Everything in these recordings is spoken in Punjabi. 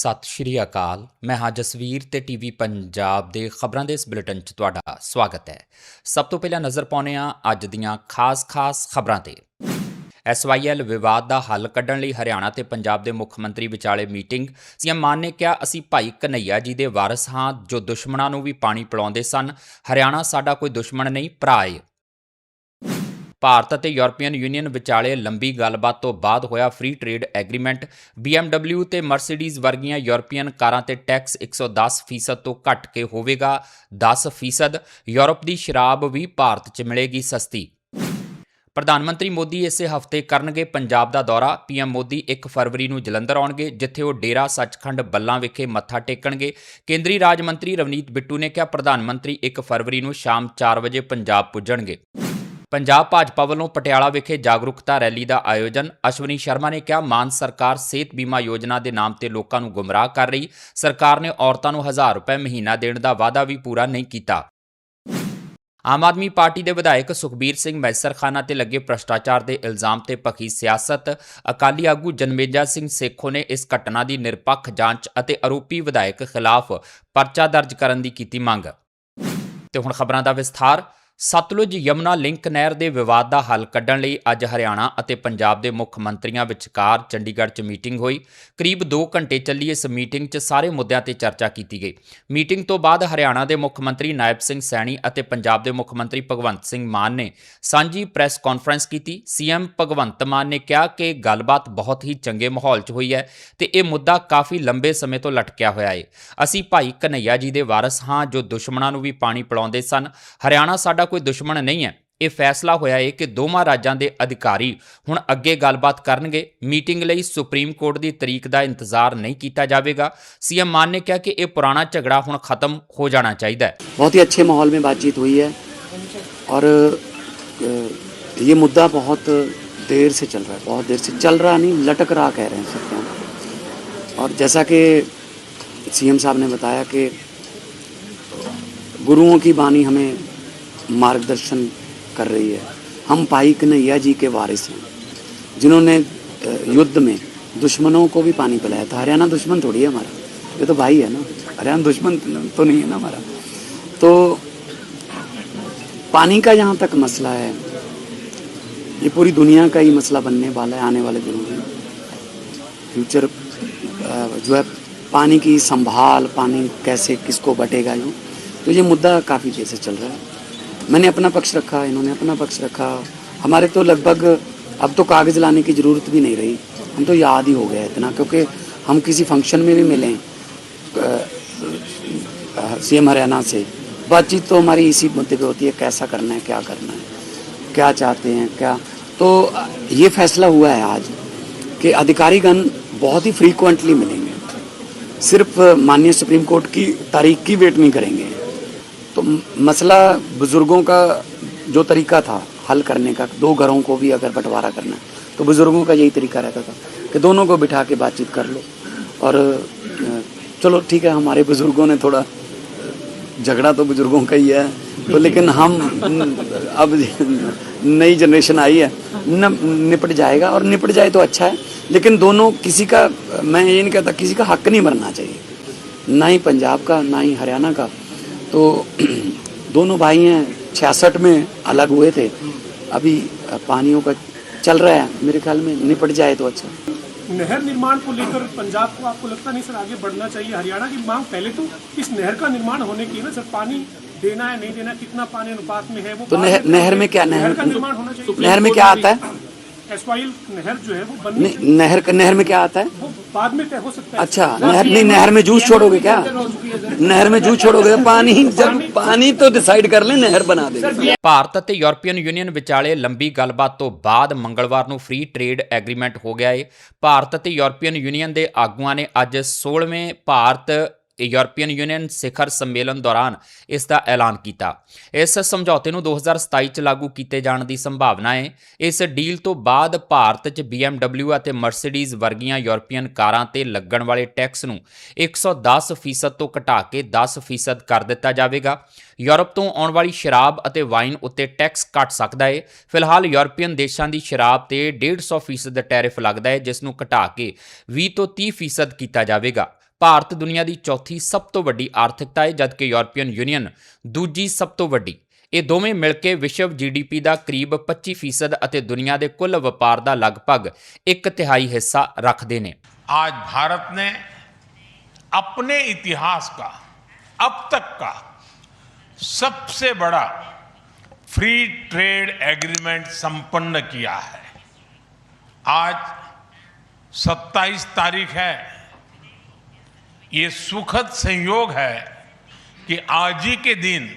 ਸਤਿ ਸ਼੍ਰੀ ਅਕਾਲ। ਮੈਂ ਹਾਂ ਜਸਵੀਰ ਤੇ ਟੀਵੀ ਪੰਜਾਬ ਦੇ ਖਬਰਾਂ ਦੇ ਇਸ ਬੁਲੇਟਿਨ 'ਚ ਤੁਹਾਡਾ ਸਵਾਗਤ ਹੈ। ਸਭ ਤੋਂ ਪਹਿਲਾਂ ਨਜ਼ਰ ਪਾਉਂਦੇ ਹਾਂ ਅੱਜ ਦੀਆਂ ਖਾਸ-ਖਾਸ ਖਬਰਾਂ ਤੇ। ਐਸਵਾਈਐਲ ਵਿਵਾਦ ਦਾ ਹੱਲ ਕੱਢਣ ਲਈ ਹਰਿਆਣਾ ਤੇ ਪੰਜਾਬ ਦੇ ਮੁੱਖ ਮੰਤਰੀ ਵਿਚਾਲੇ ਮੀਟਿੰਗ। ਸੀਐਮ ਮਾਨ ਨੇ ਕਿਹਾ, ਅਸੀਂ ਭਾਈ ਕਨਈਆ ਜੀ ਦੇ ਵਾਰਸ ਹਾਂ, ਜੋ ਦੁਸ਼ਮਣਾਂ ਨੂੰ ਵੀ ਪਾਣੀ ਪਿਲਾਉਂਦੇ ਸਨ। ਹਰਿਆਣਾ ਸਾਡਾ ਕੋਈ ਦੁਸ਼ਮਣ ਨਹੀਂ, ਭਰਾ ਏ। ਭਾਰਤ ਅਤੇ ਯੂਰਪੀਅਨ ਯੂਨੀਅਨ ਵਿਚਾਲੇ ਲੰਬੀ ਗੱਲਬਾਤ ਤੋਂ ਬਾਅਦ ਹੋਇਆ ਫ੍ਰੀ ਟ੍ਰੇਡ ਐਗਰੀਮੈਂਟ BMW ਤੇ ਮਰਸੀਡੀਜ਼ ਵਰਗੀਆਂ ਯੂਰਪੀਅਨ ਕਾਰਾਂ ਤੇ ਟੈਕਸ 110% ਤੋਂ ਘਟ ਕੇ ਹੋਵੇਗਾ। 10% ਯੂਰਪ ਦੀ ਸ਼ਰਾਬ ਵੀ ਭਾਰਤ 'ਚ ਮਿਲੇਗੀ ਸਸਤੀ। ਪ੍ਰਧਾਨ ਮੰਤਰੀ ਮੋਦੀ ਇਸੇ ਹਫ਼ਤੇ ਕਰਨਗੇ ਪੰਜਾਬ ਦਾ ਦੌਰਾ। ਪੀਐਮ ਮੋਦੀ 1 ਫਰਵਰੀ ਨੂੰ ਜਲੰਧਰ ਆਉਣਗੇ, ਜਿੱਥੇ ਉਹ ਡੇਰਾ ਸੱਚਖੰਡ ਬੱਲਾਂ ਵਿਖੇ ਮੱਥਾ ਟੇਕਣਗੇ। ਕੇਂਦਰੀ ਰਾਜ ਮੰਤਰੀ ਰਵਨੀਤ ਬਿੱਟੂ ਨੇ ਕਿਹਾ, ਪ੍ਰਧਾਨ ਮੰਤਰੀ 1 ਫਰਵਰੀ ਨੂੰ ਸ਼ਾਮ 4 ਵਜੇ ਪੰਜਾਬ ਪੁੱਜਣਗੇ। ਪੰਜਾਬ ਭਾਜਪਾ ਵੱਲੋਂ ਪਟਿਆਲਾ ਵਿਖੇ ਜਾਗਰੂਕਤਾ ਰੈਲੀ ਦਾ ਆਯੋਜਨ, ਅਸ਼ਵਨੀ ਸ਼ਰਮਾ ਨੇ ਕਿਹਾ, ਮਾਨ ਸਰਕਾਰ ਸਿਹਤ ਬੀਮਾ ਯੋਜਨਾ ਦੇ ਨਾਮ ਤੇ ਲੋਕਾਂ ਨੂੰ ਗੁੰਮਰਾਹ ਕਰ ਰਹੀ, ਸਰਕਾਰ ਨੇ ਔਰਤਾਂ ਨੂੰ 1000 ਰੁਪਏ ਮਹੀਨਾ ਦੇਣ ਦਾ ਵਾਅਦਾ ਵੀ ਪੂਰਾ ਨਹੀਂ ਕੀਤਾ। ਆਮ ਆਦਮੀ ਪਾਰਟੀ ਦੇ ਵਿਧਾਇਕ ਸੁਖਬੀਰ ਸਿੰਘ ਮੈਸਰਖਾਨਾ ਤੇ ਲੱਗੇ ਭ੍ਰਸ਼ਟਾਚਾਰ ਦੇ ਇਲਜ਼ਾਮ ਤੇ ਪਖੀ ਸਿਆਸਤ, ਅਕਾਲੀ ਆਗੂ ਜਨਮੇਜਾ ਸਿੰਘ ਸੇਖੋ ਨੇ ਇਸ ਘਟਨਾ ਦੀ ਨਿਰਪੱਖ ਜਾਂਚ ਅਤੇ ਆਰੋਪੀ ਵਿਧਾਇਕ ਖਿਲਾਫ ਪਰਚਾ ਦਰਜ ਕਰਨ ਦੀ ਕੀਤੀ ਮੰਗ। ਤੇ ਹੁਣ ਖਬਰਾਂ ਦਾ ਵਿਸਥਾਰ ਸਤਲੁਜ ਯਮਨਾ ਲਿੰਕ ਨਹਿਰ ਦੇ ਵਿਵਾਦ ਦਾ ਹੱਲ ਕੱਢਣ ਲਈ ਅੱਜ ਹਰਿਆਣਾ ਅਤੇ ਪੰਜਾਬ ਦੇ ਮੁੱਖ ਮੰਤਰੀਆਂ ਵਿਚਕਾਰ ਚੰਡੀਗੜ੍ਹ 'ਚ ਮੀਟਿੰਗ ਹੋਈ। ਕਰੀਬ 2 ਘੰਟੇ ਚੱਲੀ ਇਸ ਮੀਟਿੰਗ 'ਚ ਸਾਰੇ ਮੁੱਦਿਆਂ ਤੇ ਚਰਚਾ ਕੀਤੀ ਗਈ। ਮੀਟਿੰਗ ਤੋਂ ਬਾਅਦ ਹਰਿਆਣਾ ਦੇ ਮੁੱਖ ਮੰਤਰੀ ਨਾਇਬ ਸਿੰਘ ਸੈਣੀ ਅਤੇ ਪੰਜਾਬ ਦੇ ਮੁੱਖ ਮੰਤਰੀ ਭਗਵੰਤ ਸਿੰਘ ਮਾਨ ਨੇ ਸਾਂਝੀ ਪ੍ਰੈਸ ਕਾਨਫਰੰਸ ਕੀਤੀ। ਸੀਐਮ ਭਗਵੰਤ ਮਾਨ ਨੇ ਕਿਹਾ ਕਿ ਗੱਲਬਾਤ ਬਹੁਤ ਹੀ ਚੰਗੇ ਮਾਹੌਲ 'ਚ ਹੋਈ ਹੈ ਤੇ ਇਹ ਮੁੱਦਾ ਕਾਫੀ ਲੰਬੇ ਸਮੇਂ ਤੋਂ ਲਟਕਿਆ ਹੋਇਆ ਹੈ ਅਸੀਂ ਭਾਈ ਕਨਈਆ ਜੀ ਦੇ ਵਾਰਸ ਹਾਂ ਜੋ ਦੁਸ਼ਮਣਾਂ ਨੂੰ ਵੀ ਪਾਣੀ ਪਿਲਾਉਂਦੇ ਸਨ। ਹਰਿਆਣਾ ਸਾਡਾ ਕੋਈ ਦੁਸ਼ਮਣ ਨਹੀਂ ਹੈ ਇਹ ਫੈਸਲਾ ਹੋਇਆ ਹੈ ਕਿ ਦੋਵਾਂ ਰਾਜਾਂ ਦੇ ਅਧਿਕਾਰੀ ਹੁਣ ਅੱਗੇ ਗੱਲਬਾਤ ਕਰਨਗੇ ਮੀਟਿੰਗ ਲਈ ਸੁਪਰੀਮ ਕੋਰਟ ਦੀ ਤਰੀਕ ਦਾ ਇੰਤਜ਼ਾਰ ਨਹੀਂ ਕੀਤਾ ਜਾਵੇਗਾ ਸੀਐਮ ਮਾਨ ਨੇ ਕਿਹਾ ਕਿ ਇਹ ਪੁਰਾਣਾ ਝਗੜਾ ਹੁਣ ਖਤਮ ਹੋ ਜਾਣਾ ਚਾਹੀਦਾ ਹੈ बहुत ही अच्छे माहौल में बातचीत हुई है और अ, ये मुद्दा बहुत देर से चल रहा है बहुत देर से चल रहा नहीं लटक रहा कह रहे हैं सकते हैं और जैसा कि सीएम साहब ने बताया कि गुरुओं की बानी हमें मार्गदर्शन कर रही है। हम भाई कन्हैया जी के वारिस हैं, जिन्होंने युद्ध में दुश्मनों को भी पानी पिलाया था। हरियाणा दुश्मन थोड़ी है हमारा। ये तो भाई है ना। हरियाणा दुश्मन तो नहीं है ना हमारा। तो पानी का यहाँ तक मसला है। ये पूरी दुनिया का ही मसला बनने वाला है, आने वाले दिनों में। फ्यूचर जो है, पानी की संभाल, पानी कैसे, किसको बटेगा यूँ तो ये मुद्दा काफ़ी देर से चल रहा है। मैंने अपना पक्ष रखा, इन्होंने अपना पक्ष रखा। हमारे तो लगभग, अब तो कागज़ लाने की ज़रूरत भी नहीं रही। हम तो याद ही हो गया इतना, क्योंकि हम किसी फ़ंक्शन में भी मिले सीएम हरियाणा से। बातचीत तो हमारी इसी मुद्दे पे होती है, कैसा करना है, क्या करना है, क्या चाहते हैं, क्या। तो ये फैसला हुआ है आज कि अधिकारीगण बहुत ही फ्रीक्वेंटली मिलेंगे। सिर्फ़ माननीय सुप्रीम कोर्ट की तारीख की वेट नहीं करेंगे। तो मसला बुज़ुर्गों का जो तरीका था, हल करने का, दो घरों को भी अगर बंटवारा करना तो बुज़ुर्गों का यही तरीका रहता था कि दोनों को बिठा के बातचीत कर लो। और चलो ठीक है, हमारे बुज़ुर्गों ने थोड़ा, झगड़ा तो बुज़ुर्गों का ही है तो लेकिन हम, अब नई जनरेशन आई है, न, निपट जाएगा, और निपट जाए तो अच्छा है, लेकिन दोनों, किसी का, मैं ये नहीं कहता, किसी का हक नहीं मरना चाहिए। ना ही पंजाब का, ना ही हरियाणा का तो दोनों भाई हैं छियासठ में अलग हुए थे। अभी पानियों का चल रहा है मेरे ख्याल में निपट जाए तो अच्छा। नहर निर्माण को लेकर पंजाब को आपको लगता नहीं सर आगे बढ़ना चाहिए? हरियाणा की मांग पहले तो इस नहर का निर्माण होने की ना सर? पानी देना है नहीं देना कितना पानी अनुपात में है वो तो नहर- नहर में क्या- नहर नहर- का निर्माण होना चाहिए। नहर में क्या आता है? एसवाइल नहर जो है वो बननी नहीं, नहर नहर में क्या आता है वो बाद में तय हो सकता है अच्छा नहर नहीं नहर में जूस छोड़ोगे क्या नहर में जूस छोड़ोगे पानी जब पानी तो डिसाइड कर ले नहर बना देंगे ਭਾਰਤ ਅਤੇ ਯੂਰਪੀਅਨ ਯੂਨੀਅਨ ਵਿਚਾਲੇ ਲੰਬੀ ਗੱਲਬਾਤ ਤੋਂ ਬਾਅਦ ਮੰਗਲਵਾਰ ਨੂੰ ਫ੍ਰੀ ਟ੍ਰੇਡ ਐਗਰੀਮੈਂਟ ਹੋ ਗਿਆ ਹੈ ਭਾਰਤ ਅਤੇ ਯੂਰਪੀਅਨ ਯੂਨੀਅਨ ਦੇ ਆਗੂਆਂ ਨੇ ਅੱਜ 16ਵੇਂ ਭਾਰਤ ਯੂਰਪੀਅਨ ਯੂਨੀਅਨ ਸਿਖਰ ਸੰਮੇਲਨ ਦੌਰਾਨ ਇਸ ਦਾ ਐਲਾਨ ਕੀਤਾ। ਇਸ ਸਮਝੌਤੇ ਨੂੰ 2027 ਚ ਲਾਗੂ ਕੀਤੇ ਜਾਣ ਦੀ ਸੰਭਾਵਨਾ ਹੈ ਇਸ ਡੀਲ ਤੋਂ ਬਾਅਦ ਭਾਰਤ 'ਚ BMW ਅਤੇ ਮਰਸੀਡੀਜ਼ ਵਰਗੀਆਂ ਯੂਰਪੀਅਨ ਕਾਰਾਂ ਤੇ ਲੱਗਣ ਵਾਲੇ ਟੈਕਸ ਨੂੰ 110% ਤੋਂ ਘਟਾ ਕੇ 10% ਕਰ ਦਿੱਤਾ ਜਾਵੇਗਾ। ਯੂਰਪ ਤੋਂ ਆਉਣ ਵਾਲੀ ਸ਼ਰਾਬ ਅਤੇ ਵਾਈਨ ਉੱਤੇ ਟੈਕਸ ਘਟ ਸਕਦਾ ਹੈ ਫਿਲਹਾਲ ਯੂਰਪੀਅਨ ਦੇਸ਼ਾਂ ਦੀ ਸ਼ਰਾਬ ਤੇ 150% ਟੈਰਿਫ ਲੱਗਦਾ ਹੈ ਜਿਸ ਨੂੰ ਘਟਾ ਕੇ 20 ਤੋਂ 30% ਕੀਤਾ ਜਾਵੇਗਾ। ਭਾਰਤ ਦੁਨੀਆ ਦੀ ਚੌਥੀ ਸਭ ਤੋਂ ਵੱਡੀ ਆਰਥਿਕਤਾ ਹੈ ਜਦਕਿ ਯੂਰਪੀਅਨ ਯੂਨੀਅਨ ਦੂਜੀ ਸਭ ਤੋਂ ਵੱਡੀ ਇਹ ਦੋਵੇਂ ਮਿਲ ਕੇ ਵਿਸ਼ਵ ਜੀਡੀਪੀ ਦਾ ਕਰੀਬ 25% ਅਤੇ ਦੁਨੀਆ ਦੇ ਕੁੱਲ ਵਪਾਰ ਦਾ ਲਗਭਗ ਇੱਕ ਤਿਹਾਈ ਹਿੱਸਾ ਰੱਖਦੇ ਨੇ आज भारत ने अपने इतिहास का अब तक का सबसे बड़ा फ्री ट्रेड एग्रीमेंट संपन्न किया है आज 27 तारीख है ये सुखद संयोग है कि आज ही के दिन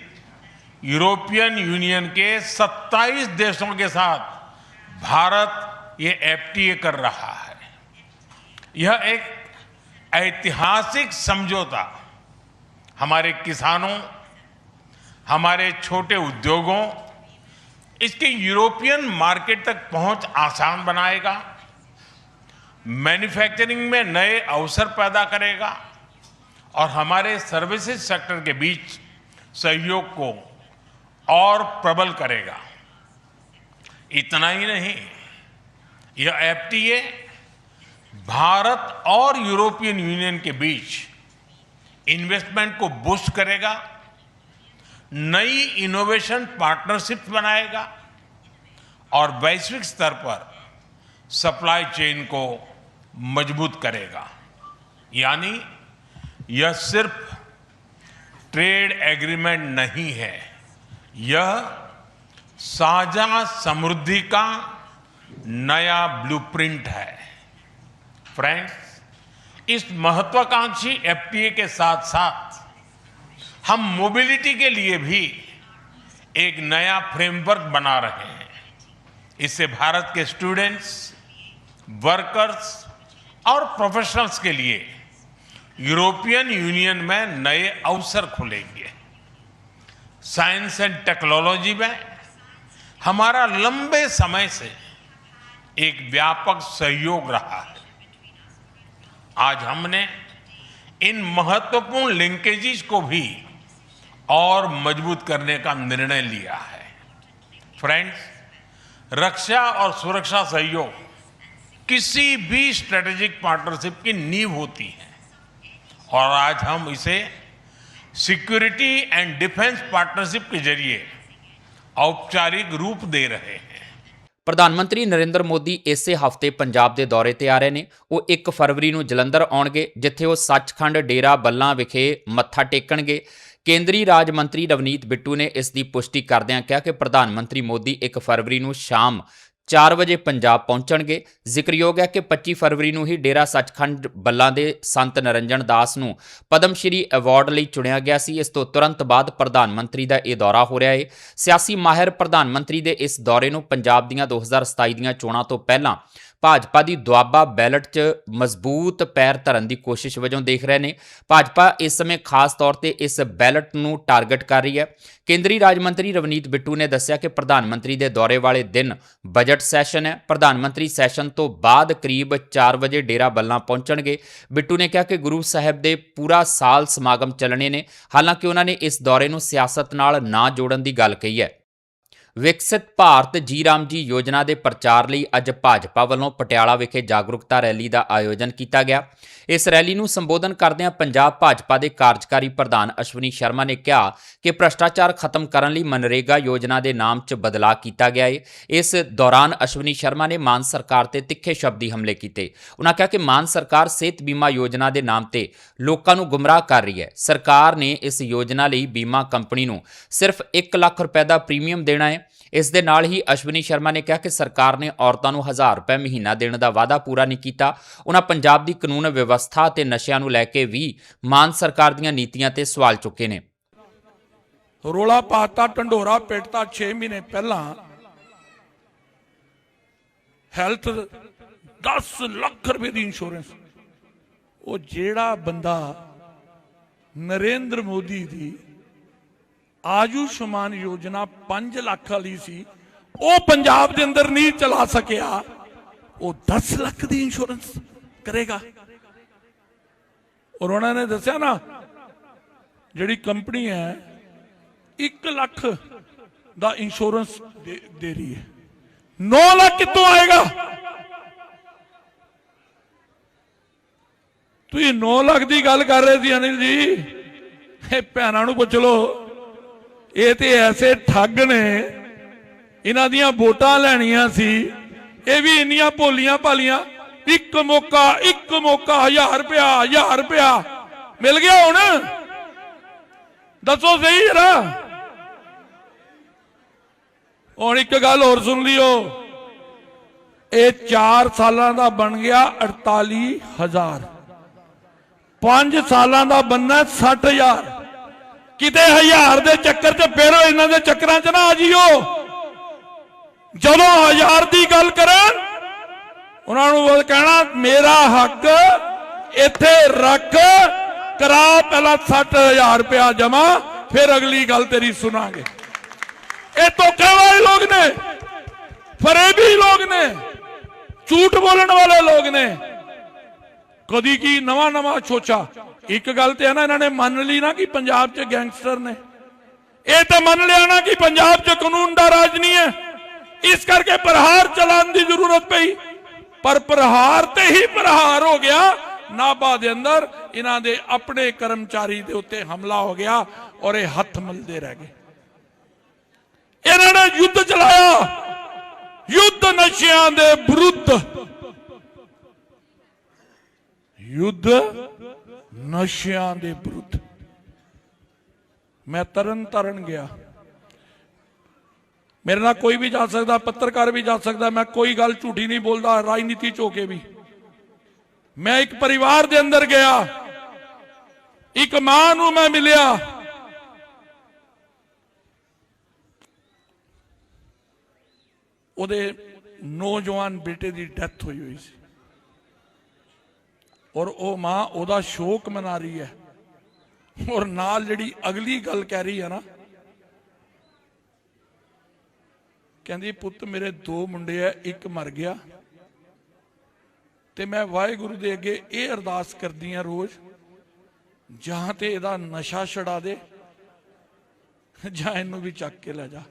यूरोपियन यूनियन के 27 देशों के साथ भारत ये एफटीए कर रहा है। यह एक ऐतिहासिक समझौता हमारे किसानों, हमारे छोटे उद्योगों, इसके यूरोपियन मार्केट तक पहुँच आसान बनाएगा, मैन्युफैक्चरिंग में नए अवसर पैदा करेगा और हमारे सर्विसेज़ सेक्टर के बीच सहयोग को और प्रबल करेगा। इतना ही नहीं, यह एफटीए भारत और यूरोपियन यूनियन के बीच इन्वेस्टमेंट को बूस्ट करेगा, नई इनोवेशन पार्टनरशिप बनाएगा और वैश्विक स्तर पर सप्लाई चेन को मज़बूत करेगा। यानी यह सिर्फ़ ट्रेड एग्रीमेंट नहीं है। यह साझा समृद्धि का नया ब्लूप्रिंट है। फ्रेंड्स इस महत्वाकांक्षी एफटीए के साथ साथ हम मोबिलिटी के लिए भी एक नया फ्रेमवर्क बना रहे हैं। इससे भारत के स्टूडेंट्स वर्कर्स और प्रोफेशनल्स के लिए यूरोपियन यूनियन में नए अवसर खुलेंगे। साइंस एंड टेक्नोलॉजी में हमारा लंबे समय से एक व्यापक सहयोग रहा है। आज हमने इन महत्वपूर्ण लिंकेजेस को भी और मज़बूत करने का निर्णय लिया है। फ्रेंड्स रक्षा और सुरक्षा सहयोग किसी भी स्ट्रेटेजिक पार्टनरशिप की नींव होती है। और आज हम इसे सिक्योरिटी एंड डिफेंस पार्टनरशिप के जरिए औपचारिक रूप दे रहे हैं ਪ੍ਰਧਾਨ ਮੰਤਰੀ ਨਰਿੰਦਰ ਮੋਦੀ ਇਸੇ ਹਫਤੇ ਪੰਜਾਬ ਦੇ ਦੌਰੇ ਤੇ ਆ ਰਹੇ ਨੇ ਉਹ 1 ਫਰਵਰੀ ਨੂੰ ਜਲੰਧਰ ਆਉਣਗੇ ਜਿੱਥੇ ਉਹ ਸੱਚਖੰਡ ਡੇਰਾ ਬੱਲਾਂ ਵਿਖੇ ਮੱਥਾ ਟੇਕਣਗੇ ਕੇਂਦਰੀ ਰਾਜ ਮੰਤਰੀ ਰਵਨੀਤ ਬਿੱਟੂ ਨੇ ਇਸ ਦੀ ਪੁਸ਼ਟੀ ਕਰਦਿਆਂ ਕਿਹਾ ਕਿ ਪ੍ਰਧਾਨ ਮੰਤਰੀ ਮੋਦੀ 1 ਫਰਵਰੀ ਨੂੰ ਸ਼ਾਮ 4 ਵਜੇ ਪੰਜਾਬ ਪਹੁੰਚਣਗੇ। ਜ਼ਿਕਰਯੋਗ ਹੈ ਕਿ 25 ਫਰਵਰੀ ਨੂੰ ਹੀ ਡੇਰਾ ਸੱਚਖੰਡ ਬੱਲਾਂ ਦੇ ਸੰਤ ਨਰਿੰਜਨ ਦਾਸ ਨੂੰ ਪਦਮ ਸ਼੍ਰੀ ਅਵਾਰਡ ਲਈ ਚੁਣਿਆ ਗਿਆ ਸੀ। ਇਸ ਤੋਂ ਤੁਰੰਤ ਬਾਅਦ ਪ੍ਰਧਾਨ ਮੰਤਰੀ ਦਾ ਇਹ ਦੌਰਾ ਹੋ ਰਿਹਾ ਹੈ ਸਿਆਸੀ ਮਾਹਿਰ ਪ੍ਰਧਾਨ ਮੰਤਰੀ ਦੇ ਇਸ ਦੌਰੇ ਨੂੰ ਪੰਜਾਬ ਦੀਆਂ 2027 ਦੀਆਂ ਚੋਣਾਂ ਤੋਂ ਪਹਿਲਾਂ ਭਾਜਪਾ ਦੀ ਦੁਆਬਾ ਬੈਲਟ 'ਚ ਮਜ਼ਬੂਤ ਪੈਰ ਧਰਨ ਦੀ ਕੋਸ਼ਿਸ਼ ਵਜੋਂ ਦੇਖ ਰਹੇ ਨੇ। ਭਾਜਪਾ ਇਸ ਸਮੇਂ ਖਾਸ ਤੌਰ ਤੇ ਇਸ ਬੈਲਟ ਨੂੰ ਟਾਰਗੇਟ ਕਰ ਰਹੀ ਹੈ। ਕੇਂਦਰੀ ਰਾਜ ਮੰਤਰੀ ਰਵਨੀਤ ਬਿੱਟੂ ਨੇ ਦੱਸਿਆ ਕਿ ਪ੍ਰਧਾਨ ਮੰਤਰੀ ਦੇ ਦੌਰੇ ਵਾਲੇ ਦਿਨ ਬਜਟ ਸੈਸ਼ਨ ਹੈ। ਪ੍ਰਧਾਨ ਮੰਤਰੀ ਸੈਸ਼ਨ ਤੋਂ ਬਾਅਦ ਕਰੀਬ 4 ਵਜੇ ਡੇਰਾ ਬੱਲਾਂ ਪਹੁੰਚਣਗੇ। ਬਿੱਟੂ ਨੇ ਕਿਹਾ ਕਿ ਗੁਰੂ ਸਾਹਿਬ ਦੇ ਪੂਰਾ ਸਾਲ ਸਮਾਗਮ ਚੱਲਣੇ ਨੇ। ਹਾਲਾਂਕਿ ਉਹਨਾਂ ਨੇ ਇਸ ਦੌਰੇ ਨੂੰ ਸਿਆਸਤ ਨਾਲ ਨਾ ਜੋੜਨ ਦੀ ਗੱਲ ਕਹੀ ਹੈ। ਵਿਕਸਿਤ ਭਾਰਤ ਜੀ ਰਾਮ ਜੀ ਯੋਜਨਾ ਦੇ ਪ੍ਰਚਾਰ ਲਈ ਅੱਜ ਭਾਜਪਾ ਵੱਲੋਂ ਪਟਿਆਲਾ ਵਿਖੇ ਜਾਗਰੂਕਤਾ ਰੈਲੀ ਦਾ ਆਯੋਜਨ ਕੀਤਾ ਗਿਆ। ਇਸ ਰੈਲੀ ਨੂੰ ਸੰਬੋਧਨ ਕਰਦਿਆਂ ਪੰਜਾਬ ਭਾਜਪਾ ਦੇ ਕਾਰਜਕਾਰੀ ਪ੍ਰਧਾਨ ਅਸ਼ਵਨੀ ਸ਼ਰਮਾ ਨੇ ਕਿਹਾ ਕਿ ਭ੍ਰਸ਼ਟਾਚਾਰ ਖਤਮ ਕਰਨ ਲਈ ਮਨਰੇਗਾ ਯੋਜਨਾ ਦੇ ਨਾਮ 'ਚ ਬਦਲਾਅ ਕੀਤਾ ਗਿਆ ਹੈ ਇਸ ਦੌਰਾਨ ਅਸ਼ਵਨੀ ਸ਼ਰਮਾ ਨੇ ਮਾਨ ਸਰਕਾਰ ਤੇ ਤਿੱਖੇ ਸ਼ਬਦੀ ਹਮਲੇ ਕੀਤੇ। ਉਹਨਾਂ ਕਿਹਾ ਕਿ ਮਾਨ ਸਰਕਾਰ ਸਿਹਤ ਬੀਮਾ ਯੋਜਨਾ ਦੇ ਨਾਮ ਤੇ ਲੋਕਾਂ ਨੂੰ ਗੁੰਮਰਾਹ ਕਰ ਰਹੀ ਹੈ। ਸਰਕਾਰ ਨੇ ਇਸ ਯੋਜਨਾ ਲਈ ਬੀਮਾ ਕੰਪਨੀ ਨੂੰ ਸਿਰਫ 1 ਲੱਖ ਰੁਪਏ ਦਾ ਪ੍ਰੀਮੀਅਮ ਦੇਣਾ ਹੈ ਇਸ ਦੇ ਨਾਲ ਹੀ ਅਸ਼ਵਨੀ ਸ਼ਰਮਾ ਨੇ ਕਿਹਾ ਕਿ ਸਰਕਾਰ ਨੇ ਔਰਤਾਂ ਨੂੰ 1000 ਰੁਪਏ ਮਹੀਨਾ ਦੇਣ ਦਾ ਵਾਅਦਾ ਪੂਰਾ ਨਹੀਂ ਕੀਤਾ। ਉਹਨਾਂ ਪੰਜਾਬ ਦੀ ਕਾਨੂੰਨ ਵਿਵਸਥਾ ਤੇ ਨਸ਼ਿਆਂ ਨੂੰ ਲੈ ਕੇ ਵੀ ਮਾਨ ਸਰਕਾਰ ਦੀਆਂ ਨੀਤੀਆਂ ਤੇ ਸਵਾਲ ਚੁੱਕੇ ਨੇ। ਰੋਲਾ ਪਾਤਾ ਢੰਡੋਰਾ ਪਿੱਟਤਾ 6 ਮਹੀਨੇ ਪਹਿਲਾਂ। ਹੈਲਥ 10 ਲੱਖ ਰੁਪਏ ਦੀ ਇੰਸ਼ੋਰੈਂਸ ਉਹ ਜਿਹੜਾ ਬੰਦਾ ਨਰਿੰਦਰ ਮੋਦੀ ਦੀ ਆਯੁਸ਼ਮਾਨ ਯੋਜਨਾ 5 ਲੱਖ ਵਾਲੀ ਸੀ, ਉਹ ਪੰਜਾਬ ਦੇ ਅੰਦਰ ਨਹੀਂ ਚਲਾ ਸਕਿਆ। ਉਹ 10 ਲੱਖ ਦੀ ਇੰਸ਼ੋਰੈਂਸ ਕਰੇਗਾ। ਔਰ ਉਹਨਾਂ ਨੇ ਦੱਸਿਆ ਨਾ, ਜਿਹੜੀ ਕੰਪਨੀ ਹੈ 1 ਲੱਖ ਦਾ ਇੰਸ਼ੋਰੈਂਸ ਦੇ ਰਹੀ ਹੈ। 9 ਲੱਖ ਕਿੱਥੋਂ ਆਏਗਾ? ਤੁਸੀਂ 9 ਲੱਖ ਦੀ ਗੱਲ ਕਰ ਰਹੇ ਸੀ ਅਨਿਲ ਜੀ, ਇਹ ਭੈਣਾਂ ਨੂੰ ਪੁੱਛ ਲਓ। ਇਹ ਤੇ ਐਸੇ ਠੱਗ ਨੇ, ਇਹਨਾਂ ਦੀਆਂ ਵੋਟਾਂ ਲੈਣੀਆਂ ਸੀ, ਇਹ ਵੀ ਇੰਨੀਆਂ ਭੋਲੀਆਂ ਭਾਲੀਆਂ, ਇੱਕ ਮੌਕਾ ਇੱਕ ਮੌਕਾ 1000 ਰੁਪਿਆ 1000 ਰੁਪਿਆ, ਮਿਲ ਗਿਆ ਹੁਣ? ਦੱਸੋ ਸਹੀ ਜਰਾ। ਹੁਣ ਇੱਕ ਗੱਲ ਹੋਰ ਸੁਣ ਲਿਓ, ਇਹ 4 ਸਾਲਾਂ ਦਾ ਬਣ ਗਿਆ 48000 5 ਸਾਲਾਂ ਦਾ ਬੰਨਾ 60000 ਕਿਤੇ ਹਜ਼ਾਰ ਦੇ ਚੱਕਰ 'ਚ ਫੇਰੋ ਇਹਨਾਂ ਦੇ ਚੱਕਰਾਂ 'ਚ ਨਾ ਆ ਜਿਓ। ਜਦੋਂ ਹਜ਼ਾਰ ਦੀ ਗੱਲ ਕਰਨ, ਉਹਨਾਂ ਨੂੰ ਕਹਿਣਾ, ਮੇਰਾ ਹੱਕ ਇੱਥੇ ਰੱਖ, ਕਰਾ, ਪਹਿਲਾਂ 60000 ਰੁਪਇਆ ਜਮਾ, ਫਿਰ ਅਗਲੀ ਗੱਲ ਤੇਰੀ ਸੁਣਾਂਗੇ। ਇਹ ਧੋਖੇ ਵਾਲੇ ਲੋਕ ਨੇ, ਫਰੇਬੀ ਲੋਕ ਨੇ, ਝੂਠ ਬੋਲਣ ਵਾਲੇ ਲੋਕ ਨੇ। ਕਦੀ ਕੀ ਨਵਾਂ ਨਵਾਂ ਸੋਚਾ ਇੱਕ ਗੱਲ ਤੇ ਹੈ ਨਾ, ਇਹਨਾਂ ਨੇ ਮੰਨ ਲਈ ਨਾ ਕਿ ਪੰਜਾਬ 'ਚ ਗੈਂਗਸਟਰ ਨੇ। ਇਹ ਤਾਂ ਮੰਨ ਲਿਆ ਨਾ ਕਿ ਪੰਜਾਬ 'ਚ ਕਾਨੂੰਨ ਦਾ ਰਾਜ ਨਹੀਂ ਹੈ। ਇਸ ਕਰਕੇ ਪ੍ਰਹਾਰ ਚਲਾਉਣ ਦੀ ਜ਼ਰੂਰਤ ਪਈ। ਪਰ ਪ੍ਰਹਾਰ ਤੇ ਹੀ ਪ੍ਰਹਾਰ ਹੋ ਗਿਆ। ਨਾਭਾ ਦੇ ਅੰਦਰ ਇਹਨਾਂ ਦੇ ਆਪਣੇ ਕਰਮਚਾਰੀ ਦੇ ਉੱਤੇ ਹਮਲਾ ਹੋ ਗਿਆ ਔਰ ਇਹ ਹੱਥ ਮਲਦੇ ਰਹਿ ਗਏ। ਇਹਨਾਂ ਨੇ ਯੁੱਧ ਚਲਾਇਆ। ਯੁੱਧ ਨਸ਼ਿਆਂ ਦੇ ਵਿਰੁੱਧ ਯੁੱਧ ਨਸ਼ਿਆਂ ਦੇ ਵਿਰੁੱਧ। ਮੈਂ ਤਰਨ ਤਰਨ ਗਿਆ। ਮੇਰੇ ਨਾਲ ਕੋਈ ਵੀ ਜਾ ਸਕਦਾ, ਪੱਤਰਕਾਰ ਵੀ ਜਾ ਸਕਦਾ, ਮੈਂ ਕੋਈ ਗੱਲ ਝੂਠੀ ਨਹੀਂ ਬੋਲਦਾ, ਰਾਜਨੀਤੀ ਚ ਕੇ ਵੀ। ਮੈਂ ਇੱਕ ਪਰਿਵਾਰ ਦੇ ਅੰਦਰ ਗਿਆ। ਇੱਕ ਮਾਂ ਨੂੰ ਮੈਂ ਮਿਲਿਆ। ਉਹਦੇ ਨੌਜਵਾਨ ਬੇਟੇ ਦੀ ਡੈਥ ਹੋਈ ਹੋਈ ਸੀ। ਔਰ ਉਹ ਮਾਂ ਉਹਦਾ ਸ਼ੋਕ ਮਨਾ ਰਹੀ ਹੈ। ਔਰ ਨਾਲ ਜਿਹੜੀ ਅਗਲੀ ਗੱਲ ਕਹਿ ਰਹੀ ਹੈ ਨਾ, ਕਹਿੰਦੀ, ਪੁੱਤ, ਮੇਰੇ ਦੋ ਮੁੰਡੇ ਆ, ਇੱਕ ਮਰ ਗਿਆ ਤੇ ਮੈਂ ਵਾਹਿਗੁਰੂ ਦੇ ਅੱਗੇ ਇਹ ਅਰਦਾਸ ਕਰਦੀ ਆ ਰੋਜ਼, ਜਾਂ ਤੇ ਇਹਦਾ ਨਸ਼ਾ ਛਡਾ ਦੇ ਜਾਂ ਇਹਨੂੰ ਵੀ ਚੱਕ ਕੇ ਲੈ ਜਾ।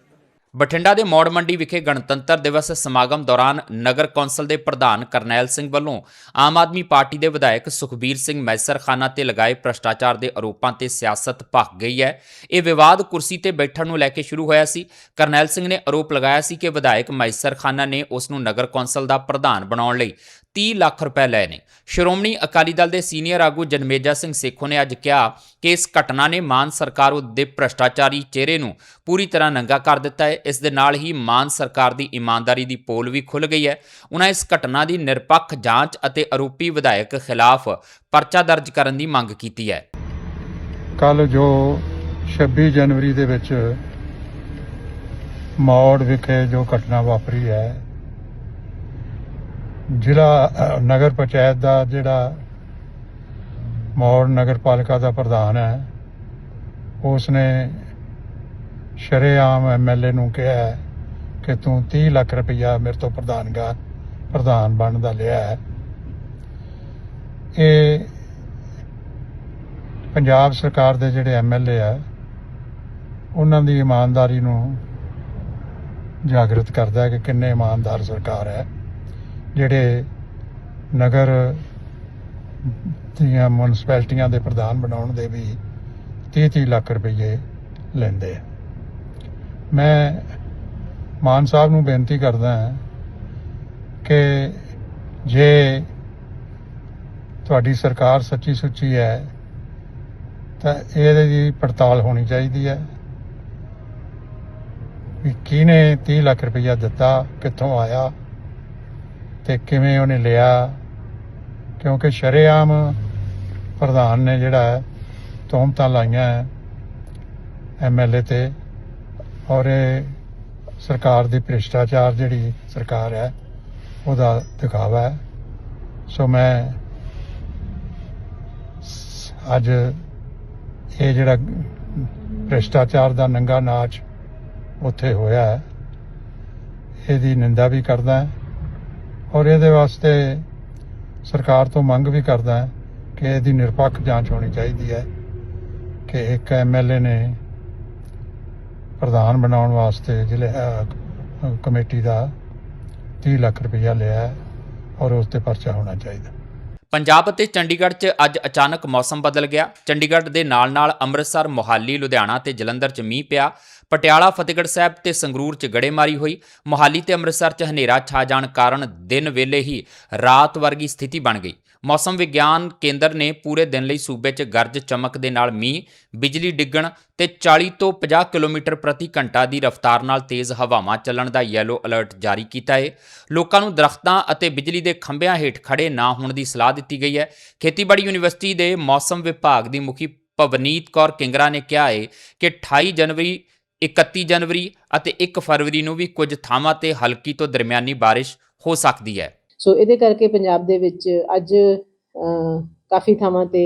ਬਠਿੰਡਾ ਦੇ ਮੌੜ ਮੰਡੀ ਵਿਖੇ ਗਣਤੰਤਰ ਦਿਵਸ ਸਮਾਗਮ ਦੌਰਾਨ ਨਗਰ ਕੌਂਸਲ ਦੇ ਪ੍ਰਧਾਨ ਕਰਨੈਲ ਸਿੰਘ ਵੱਲੋਂ ਆਮ ਆਦਮੀ ਪਾਰਟੀ ਦੇ ਵਿਧਾਇਕ ਸੁਖਬੀਰ ਸਿੰਘ ਮੈਸਰਖਾਨਾ ਤੇ ਲਗਾਏ ਭ੍ਰਸ਼ਟਾਚਾਰ ਦੇ ਆਰੋਪਾਂ ਤੇ ਸਿਆਸਤ ਭਖ ਗਈ ਹੈ। ਇਹ ਵਿਵਾਦ ਕੁਰਸੀ ਤੇ ਬੈਠਣ ਨੂੰ ਲੈ ਕੇ ਸ਼ੁਰੂ ਹੋਇਆ ਸੀ। ਕਰਨੈਲ ਸਿੰਘ ਨੇ ਆਰੋਪ ਲਗਾਇਆ ਸੀ ਕਿ ਵਿਧਾਇਕ ਮੈਸਰਖਾਨਾ ਨੇ ਉਸ ਨੂੰ ਨਗਰ ਕੌਂਸਲ ਦਾ ਪ੍ਰਧਾਨ ਬਣਾਉਣ ਲਈ 30 ਲੱਖ ਰੁਪਏ ਲਏ ਨੇ। ਸ਼੍ਰੋਮਣੀ ਅਕਾਲੀ ਦਲ ਦੇ ਸੀਨੀਅਰ ਆਗੂ ਜਨਮੇਜਾ ਸਿੰਘ ਸੇਖੋ ਨੇ ਅੱਜ ਕਿਹਾ ਕਿ ਇਸ ਘਟਨਾ ਨੇ ਮਾਨ ਸਰਕਾਰ ਦੇ ਭ੍ਰਸ਼ਟਾਚਾਰੀ ਚਿਹਰੇ ਨੂੰ ਪੂਰੀ ਤਰ੍ਹਾਂ ਨੰਗਾ ਕਰ ਦਿੱਤਾ ਹੈ। ਇਸ ਦੇ ਨਾਲ ਹੀ ਮਾਨ ਸਰਕਾਰ ਦੀ ਇਮਾਨਦਾਰੀ ਦੀ ਪੋਲ ਵੀ ਖੁੱਲ ਗਈ ਹੈ। ਉਹਨਾਂ ਇਸ ਘਟਨਾ ਦੀ ਨਿਰਪੱਖ ਜਾਂਚ ਅਤੇ ਆਰੋਪੀ ਵਿਧਾਇਕ ਖਿਲਾਫ ਪਰਚਾ ਦਰਜ ਕਰਨ ਦੀ ਮੰਗ ਕੀਤੀ ਹੈ। ਕੱਲ ਜੋ 26 ਜਨਵਰੀ ਦੇ ਵਿੱਚ ਮੌੜ ਵਿਖੇ ਜੋ ਘਟਨਾ ਵਾਪਰੀ ਹੈ ਜ਼ਿਲ੍ਹਾ ਨਗਰ ਪੰਚਾਇਤ ਦਾ ਜਿਹੜਾ ਮੌੜ ਨਗਰ ਪਾਲਿਕਾ ਦਾ ਪ੍ਰਧਾਨ ਹੈ ਉਸ ਨੇ ਸ਼ਰੇਆਮ ਐਮਐਲਏ ਨੂੰ ਕਿਹਾ ਕਿ ਤੂੰ 30 ਲੱਖ ਰੁਪਇਆ ਮੇਰੇ ਤੋਂ ਪ੍ਰਧਾਨਗਾ ਪ੍ਰਧਾਨ ਬਣਨ ਦਾ ਲਿਆ ਹੈ। ਇਹ ਪੰਜਾਬ ਸਰਕਾਰ ਦੇ ਜਿਹੜੇ ਐਮਐਲਏ ਆ, ਉਹਨਾਂ ਦੀ ਇਮਾਨਦਾਰੀ ਨੂੰ ਜਾਗਰਤ ਕਰਦਾ ਹੈ ਕਿ ਕਿੰਨੇ ਇਮਾਨਦਾਰ ਸਰਕਾਰ ਹੈ। ਜਿਹੜੇ ਨਗਰ ਦੀਆਂ ਮਿਊਨਿਸਪੈਲਟੀਆਂ ਦੇ ਪ੍ਰਧਾਨ ਬਣਾਉਣ ਦੇ ਵੀ 30-30 ਲੱਖ ਰੁਪਏ ਲੈਂਦੇ ਆ। ਮੈਂ ਮਾਨ ਸਾਹਿਬ ਨੂੰ ਬੇਨਤੀ ਕਰਦਾ ਹਾਂ ਕਿ ਜੇ ਤੁਹਾਡੀ ਸਰਕਾਰ ਸੱਚੀ ਸੁੱਚੀ ਹੈ, ਤਾਂ ਇਹਦੇ ਦੀ ਪੜਤਾਲ ਹੋਣੀ ਚਾਹੀਦੀ ਹੈ ਵੀ ਕਿਹਨੇ 30 ਲੱਖ ਰੁਪਇਆ ਦਿੱਤਾ, ਕਿੱਥੋਂ ਆਇਆ ਤੇ ਕਿਵੇਂ ਉਹਨੇ ਲਿਆ? ਕਿਉਂਕਿ ਸ਼ਰੇਆਮ ਪ੍ਰਧਾਨ ਨੇ ਜਿਹੜਾ ਹੈ, ਤੋਹਮਤਾਂ ਲਾਈਆਂ ਹੈ ਐਮਐਲਏ ਤੇ ਔਰ ਇਹ ਸਰਕਾਰ ਦੀ ਭ੍ਰਿਸ਼ਟਾਚਾਰ ਜਿਹੜੀ ਸਰਕਾਰ ਹੈ, ਉਹਦਾ ਦਿਖਾਵਾ ਹੈ। ਸੋ ਮੈਂ ਅੱਜ ਇਹ ਜਿਹੜਾ ਭ੍ਰਿਸ਼ਟਾਚਾਰ ਦਾ ਨੰਗਾ ਨਾਚ ਉੱਥੇ ਹੋਇਆ ਹੈ, ਇਹਦੀ ਨਿੰਦਾ ਵੀ ਕਰਦਾ ਹਾਂ। ਔਰ ਇਹਦੇ ਵਾਸਤੇ ਸਰਕਾਰ ਤੋਂ ਮੰਗ ਵੀ ਕਰਦਾ ਹਾਂ ਕਿ ਇਹਦੀ ਨਿਰਪੱਖ ਜਾਂਚ ਹੋਣੀ ਚਾਹੀਦੀ ਹੈ ਕਿ ਇੱਕ ਐਮਐਲਏ ਨੇ ਪ੍ਰਧਾਨ ਬਣਾਉਣ ਵਾਸਤੇ ਜ਼ਿਲ੍ਹੇ ਕਮੇਟੀ ਦਾ 30 ਲੱਖ ਰੁਪਇਆ ਲਿਆ ਹੈ ਔਰ ਉਸ ਤੇ ਪਰਚਾ ਹੋਣਾ ਚਾਹੀਦਾ। ਪੰਜਾਬ ਅਤੇ ਚੰਡੀਗੜ੍ਹ 'ਚ ਅੱਜ ਅਚਾਨਕ ਮੌਸਮ ਬਦਲ ਗਿਆ। ਚੰਡੀਗੜ੍ਹ ਦੇ ਨਾਲ-ਨਾਲ ਅੰਮ੍ਰਿਤਸਰ, ਮੋਹਾਲੀ, ਲੁਧਿਆਣਾ ਤੇ ਜਲੰਧਰ 'ਚ ਮੀਂਹ ਪਿਆ। ਪਟਿਆਲਾ, ਫਤਿਹਗੜ੍ਹ ਸਾਹਿਬ ਤੇ ਸੰਗਰੂਰ 'ਚ ਗੜੇਮਾਰੀ ਹੋਈ। ਮੋਹਾਲੀ ਤੇ ਅੰਮ੍ਰਿਤਸਰ 'ਚ ਹਨੇਰਾ ਛਾ ਜਾਣ ਕਾਰਨ ਦਿਨ ਵੇਲੇ ਹੀ ਰਾਤ ਵਰਗੀ ਸਥਿਤੀ ਬਣ ਗਈ। ਮੌਸਮ ਵਿਗਿਆਨ ਕੇਂਦਰ ਨੇ ਪੂਰੇ ਦਿਨ ਲਈ ਸੂਬੇ 'ਚ ਗਰਜ ਚਮਕ ਦੇ ਨਾਲ ਮੀਂਹ, ਬਿਜਲੀ ਡਿੱਗਣ ਤੇ 40 ਤੋਂ 50 ਕਿਲੋਮੀਟਰ ਪ੍ਰਤੀ ਘੰਟਾ ਦੀ ਰਫ਼ਤਾਰ ਨਾਲ ਤੇਜ਼ ਹਵਾਵਾਂ ਚੱਲਣ ਦਾ ਯੈਲੋ ਅਲਰਟ ਜਾਰੀ ਕੀਤਾ ਹੈ। ਲੋਕਾਂ ਨੂੰ ਦਰਖਤਾਂ ਅਤੇ ਬਿਜਲੀ ਦੇ ਖੰਭਿਆਂ ਹੇਠ ਖੜੇ ਨਾ ਹੋਣ ਦੀ ਸਲਾਹ ਦਿੱਤੀ ਗਈ ਹੈ। ਖੇਤੀਬਾੜੀ ਯੂਨੀਵਰਸਿਟੀ ਦੇ ਮੌਸਮ ਵਿਭਾਗ ਦੀ ਮੁਖੀ ਪਵਨੀਤ ਕੌਰ ਕਿੰਗਰਾ ਨੇ ਕਿਹਾ ਹੈ ਕਿ 28 ਜਨਵਰੀ 31 ਜਨਵਰੀ ਅਤੇ 1 ਫਰਵਰੀ ਨੂੰ ਵੀ ਕੁਝ ਥਾਵਾਂ ਤੇ ਹਲਕੀ ਤੋਂ ਦਰਮਿਆਨੀ ਬਾਰਿਸ਼ ਹੋ ਸਕਦੀ ਹੈ। ਸੋ ਇਹਦੇ ਕਰਕੇ ਪੰਜਾਬ ਦੇ ਵਿੱਚ ਅੱਜ ਕਾਫੀ ਥਾਵਾਂ ਤੇ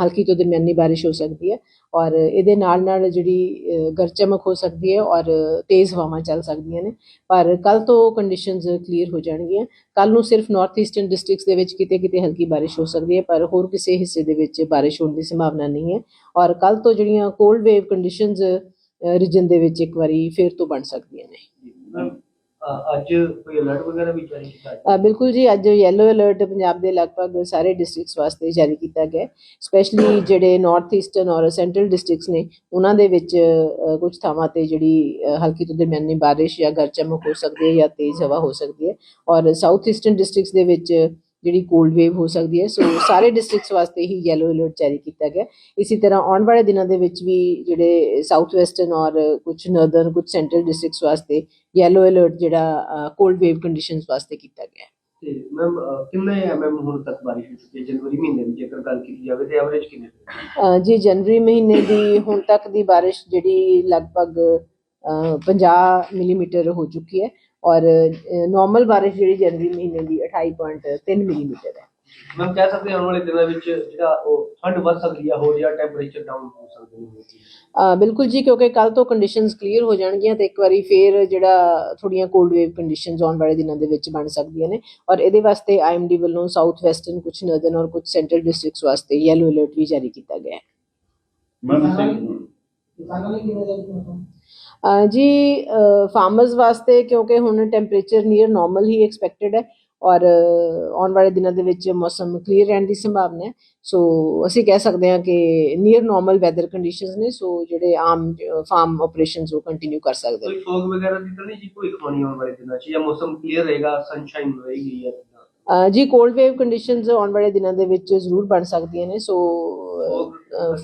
ਹਲਕੀ ਤੋਂ ਦਰਮਿਆਨੀ ਬਾਰਿਸ਼ ਹੋ ਸਕਦੀ ਹੈ ਔਰ ਇਹਦੇ ਨਾਲ ਨਾਲ ਜਿਹੜੀ ਅ, ਹੋ ਸਕਦੀ ਹੈ ਔਰ ਤੇਜ਼ ਹਵਾਵਾਂ ਚੱਲ ਸਕਦੀਆਂ ਨੇ। ਪਰ ਕੱਲ ਤੋਂ ਕੰਡੀਸ਼ਨਸ ਕਲੀਅਰ ਹੋ ਜਾਣਗੀਆਂ। ਕੱਲ ਨੂੰ ਸਿਰਫ ਨਾਰਥ ਈਸਟਰਨ ਡਿਸਟ੍ਰਿਕਟਸ ਦੇ ਵਿੱਚ ਕਿਤੇ ਕਿਤੇ ਹਲਕੀ ਬਾਰਿਸ਼ ਹੋ ਸਕਦੀ ਹੈ ਪਰ ਹੋਰ ਕਿਸੇ ਹਿੱਸੇ ਦੇ ਵਿੱਚ ਬਾਰਿਸ਼ ਹੋਣ ਦੀ ਸੰਭਾਵਨਾ ਨਹੀਂ ਹੈ ਔਰ ਕੱਲ ਤੋਂ ਜਿਹੜੀਆਂ ਕੋਲਡ ਵੇਵ ਕੰਡੀਸ਼ਨਸ ਰੀਜਨ ਦੇ ਵਿੱਚ ਇੱਕ ਵਾਰੀ ਫੇਰ ਤੋਂ ਬਣ ਸਕਦੀਆਂ ਨੇ। ਅ, ਅੱਜ ਕੋਈ ਅਲਰਟ ਵਗੈਰਾ ਵੀ ਜਾਰੀ ਕੀਤਾ ਅ, ਬਿਲਕੁਲ ਜੀ ਅੱਜ ਯੈਲੋ ਅਲਰਟ ਪੰਜਾਬ ਦੇ ਲਗਭਗ ਸਾਰੇ ਡਿਸਟ੍ਰਿਕਟਸ ਵਾਸਤੇ ਜਾਰੀ ਕੀਤਾ ਗਿਆ ਸਪੈਸ਼ਲੀ ਜਿਹੜੇ ਨਾਰਥ ਈਸਟਰਨ ਔਰ ਸੈਂਟਰਲ ਡਿਸਟ੍ਰਿਕਟਸ ਨੇ ਉਹਨਾਂ ਦੇ ਵਿੱਚ ਅ, ਕੁਝ ਥਾਵਾਂ ਤੇ ਜਿਹੜੀ ਅ, ਹਲਕੀ ਤੋਂ ਦਰਮਿਆਨੀ ਬਾਰਿਸ਼ ਜਾਂ ਗਰਜ ਚਮਕ ਹੋ ਸਕਦੀ ਹੈ ਜਾਂ ਤੇਜ਼ ਹਵਾ ਹੋ ਸਕਦੀ ਹੈ। ਔਰ ਸਾਊਥ ਈਸਟਰਨ ਡਿਸਟ੍ਰਿਕਟਸ ਦੇ ਵਿੱਚ ਜਿਹੜੀ ਕੋਲਡ ਵੇਵ ਹੋ ਸਕਦੀ ਹੈ ਸੋ ਸਾਰੇ ਡਿਸਟ੍ਰਿਕਟਸ ਵਾਸਤੇ ਹੀ ਯੈਲੋ ਅਲਰਟ ਜਾਰੀ ਕੀਤਾ ਗਿਆ। ਇਸੇ ਤਰ੍ਹਾਂ ਆਉਣ ਵਾਲੇ ਦਿਨਾਂ ਦੇ ਵਿੱਚ ਵੀ ਜਿਹੜੇ ਸਾਊਥ ਵੈਸਟਰਨ ਔਰ ਕੁਝ ਨਰਦਰਨ ਕੁਝ ਸੈਂਟਰਲ ਡਿਸਟ੍ਰਿਕਟਸ ਵਾਸਤੇ ਯੈਲੋ ਅਲਰਟ ਜਿਹੜਾ ਕੋਲਡ ਵੇਵ ਕੰਡੀਸ਼ਨਸ ਵਾਸਤੇ ਕੀਤਾ ਗਿਆ। ਹੈ। ਤੇ ਮੈਮ ਕਿੰਨੇ ਐਮਐਮ ਹੁਣ ਤੱਕ ਬਾਰਿਸ਼ ਹੋ ਚੁੱਕੀ ਹੈ? ਜਨਵਰੀ ਮਹੀਨੇ ਦੀ ਜੇਕਰ ਗੱਲ ਕੀਤੀ ਜਾਵੇ ਤੇ ਐਵਰੇਜ ਕਿੰਨੇ ਜੀ ਜਨਵਰੀ ਮਹੀਨੇ ਦੀ ਹੁਣ ਤੱਕ ਦੀ ਬਾਰਿਸ਼ ਜਿਹੜੀ ਲਗਭਗ ਅ, 50 ਮਿਲੀਮੀਟਰ ਹੋ ਚੁੱਕੀ ਹੈ ਔਰ ਨਾਰਮਲ ਬਾਰਿਸ਼ ਜਿਹੜੀ ਜਨਵਰੀ ਮਹੀਨੇ ਦੀ 28.3 ਮਿਲੀਮੀਟਰ ਹੈ। ਮੈਮ ਕਹਿ ਸਕਦੇ ਹਾਂ ਆਉਣ ਵਾਲੇ ਦਿਨਾਂ ਵਿੱਚ ਜਿਹੜਾ ਉਹ ਠੰਡ ਵੱਧ ਸਕਦੀ ਹੈ ਹੋਰ ਜਾਂ ਟੈਂਪਰੇਚਰ ਡਾਊਨ ਹੋ ਸਕਦੇ ਨੇ ਅ, ਬਿਲਕੁਲ ਜੀ ਕਿਉਂਕਿ ਕੱਲ ਤੋਂ ਕੰਡੀਸ਼ਨਸ ਕਲੀਅਰ ਹੋ ਜਾਣਗੀਆਂ ਤੇ ਇੱਕ ਵਾਰੀ ਫੇਰ ਜਿਹੜਾ ਥੋੜੀਆਂ ਕੋਲਡ ਵੇਵ ਕੰਡੀਸ਼ਨਸ ਆਉਣ ਵਾਲੇ ਦਿਨਾਂ ਦੇ ਵਿੱਚ ਬਣ ਸਕਦੀਆਂ ਨੇ। ਔਰ ਇਹਦੇ ਵਾਸਤੇ ਆਈਐਮਡੀ ਵੱਲੋਂ ਸਾਊਥ ਵੈਸਟਰਨ ਕੁਝ ਨਰਦਰਨ ਔਰ ਕੁਝ ਸੈਂਟਰਲ ਡਿਸਟ੍ਰਿਕਟਸ ਵਾਸਤੇ ਯੈਲੋ ਅਲਰਟ ਵੀ ਜਾਰੀ ਕੀਤਾ ਗਿਆ ਹੈ। ਅ, ਜੀ ਫਾਰਮਰਸ ਵਾਸਤੇ ਕਿਉਂਕਿ ਹੁਣ ਟੈਂਪਰੇਚਰ ਨੀਅਰ ਨਾਰਮਲ ਹੀ ਐਕਸਪੈਕਟਡ ਹੈ ਔਰ ਆਉਣ ਵਾਲੇ ਦਿਨਾਂ ਦੇ ਵਿੱਚ ਮੌਸਮ ਕਲੀਅਰ ਰਹਿਣ ਦੀ ਸੰਭਾਵਨਾ ਹੈ। ਸੋ ਅਸੀਂ ਕਹਿ ਸਕਦੇ ਹਾਂ ਕਿ ਨੀਅਰ ਨਾਰਮਲ ਵੈਦਰ ਕੰਡੀਸ਼ਨਸ ਨੇ ਸੋ ਜਿਹੜੇ ਆਮ ਫਾਰਮ ਆਪਰੇਸ਼ਨਸ ਉਹ ਕੰਟੀਨਿਊ ਕਰ ਸਕਦੇ ਨੇ। ਕੋਈ ਫੋਗ ਵਗੈਰਾ ਦੀ ਤਾਂ ਨਹੀਂ ਜੀ ਕੋਈ ਖਵਾਨੀ ਆਉਣ ਵਾਲੇ ਦਿਨਾਂ 'ਚ ਜਾਂ ਮੌਸਮ ਕਲੀਅਰ ਰਹੇਗਾ ਸਨਸ਼ਾਈਨ ਰਹੇਗੀ ਜਾਂ ਜੀ ਕੋਲਡ ਵੇਵ ਕੰਡੀਸ਼ਨਸ ਆਉਣ ਵਾਲੇ ਦਿਨਾਂ ਦੇ ਵਿੱਚ ਜ਼ਰੂਰ ਬਣ ਸਕਦੀਆਂ ਨੇ ਸੋ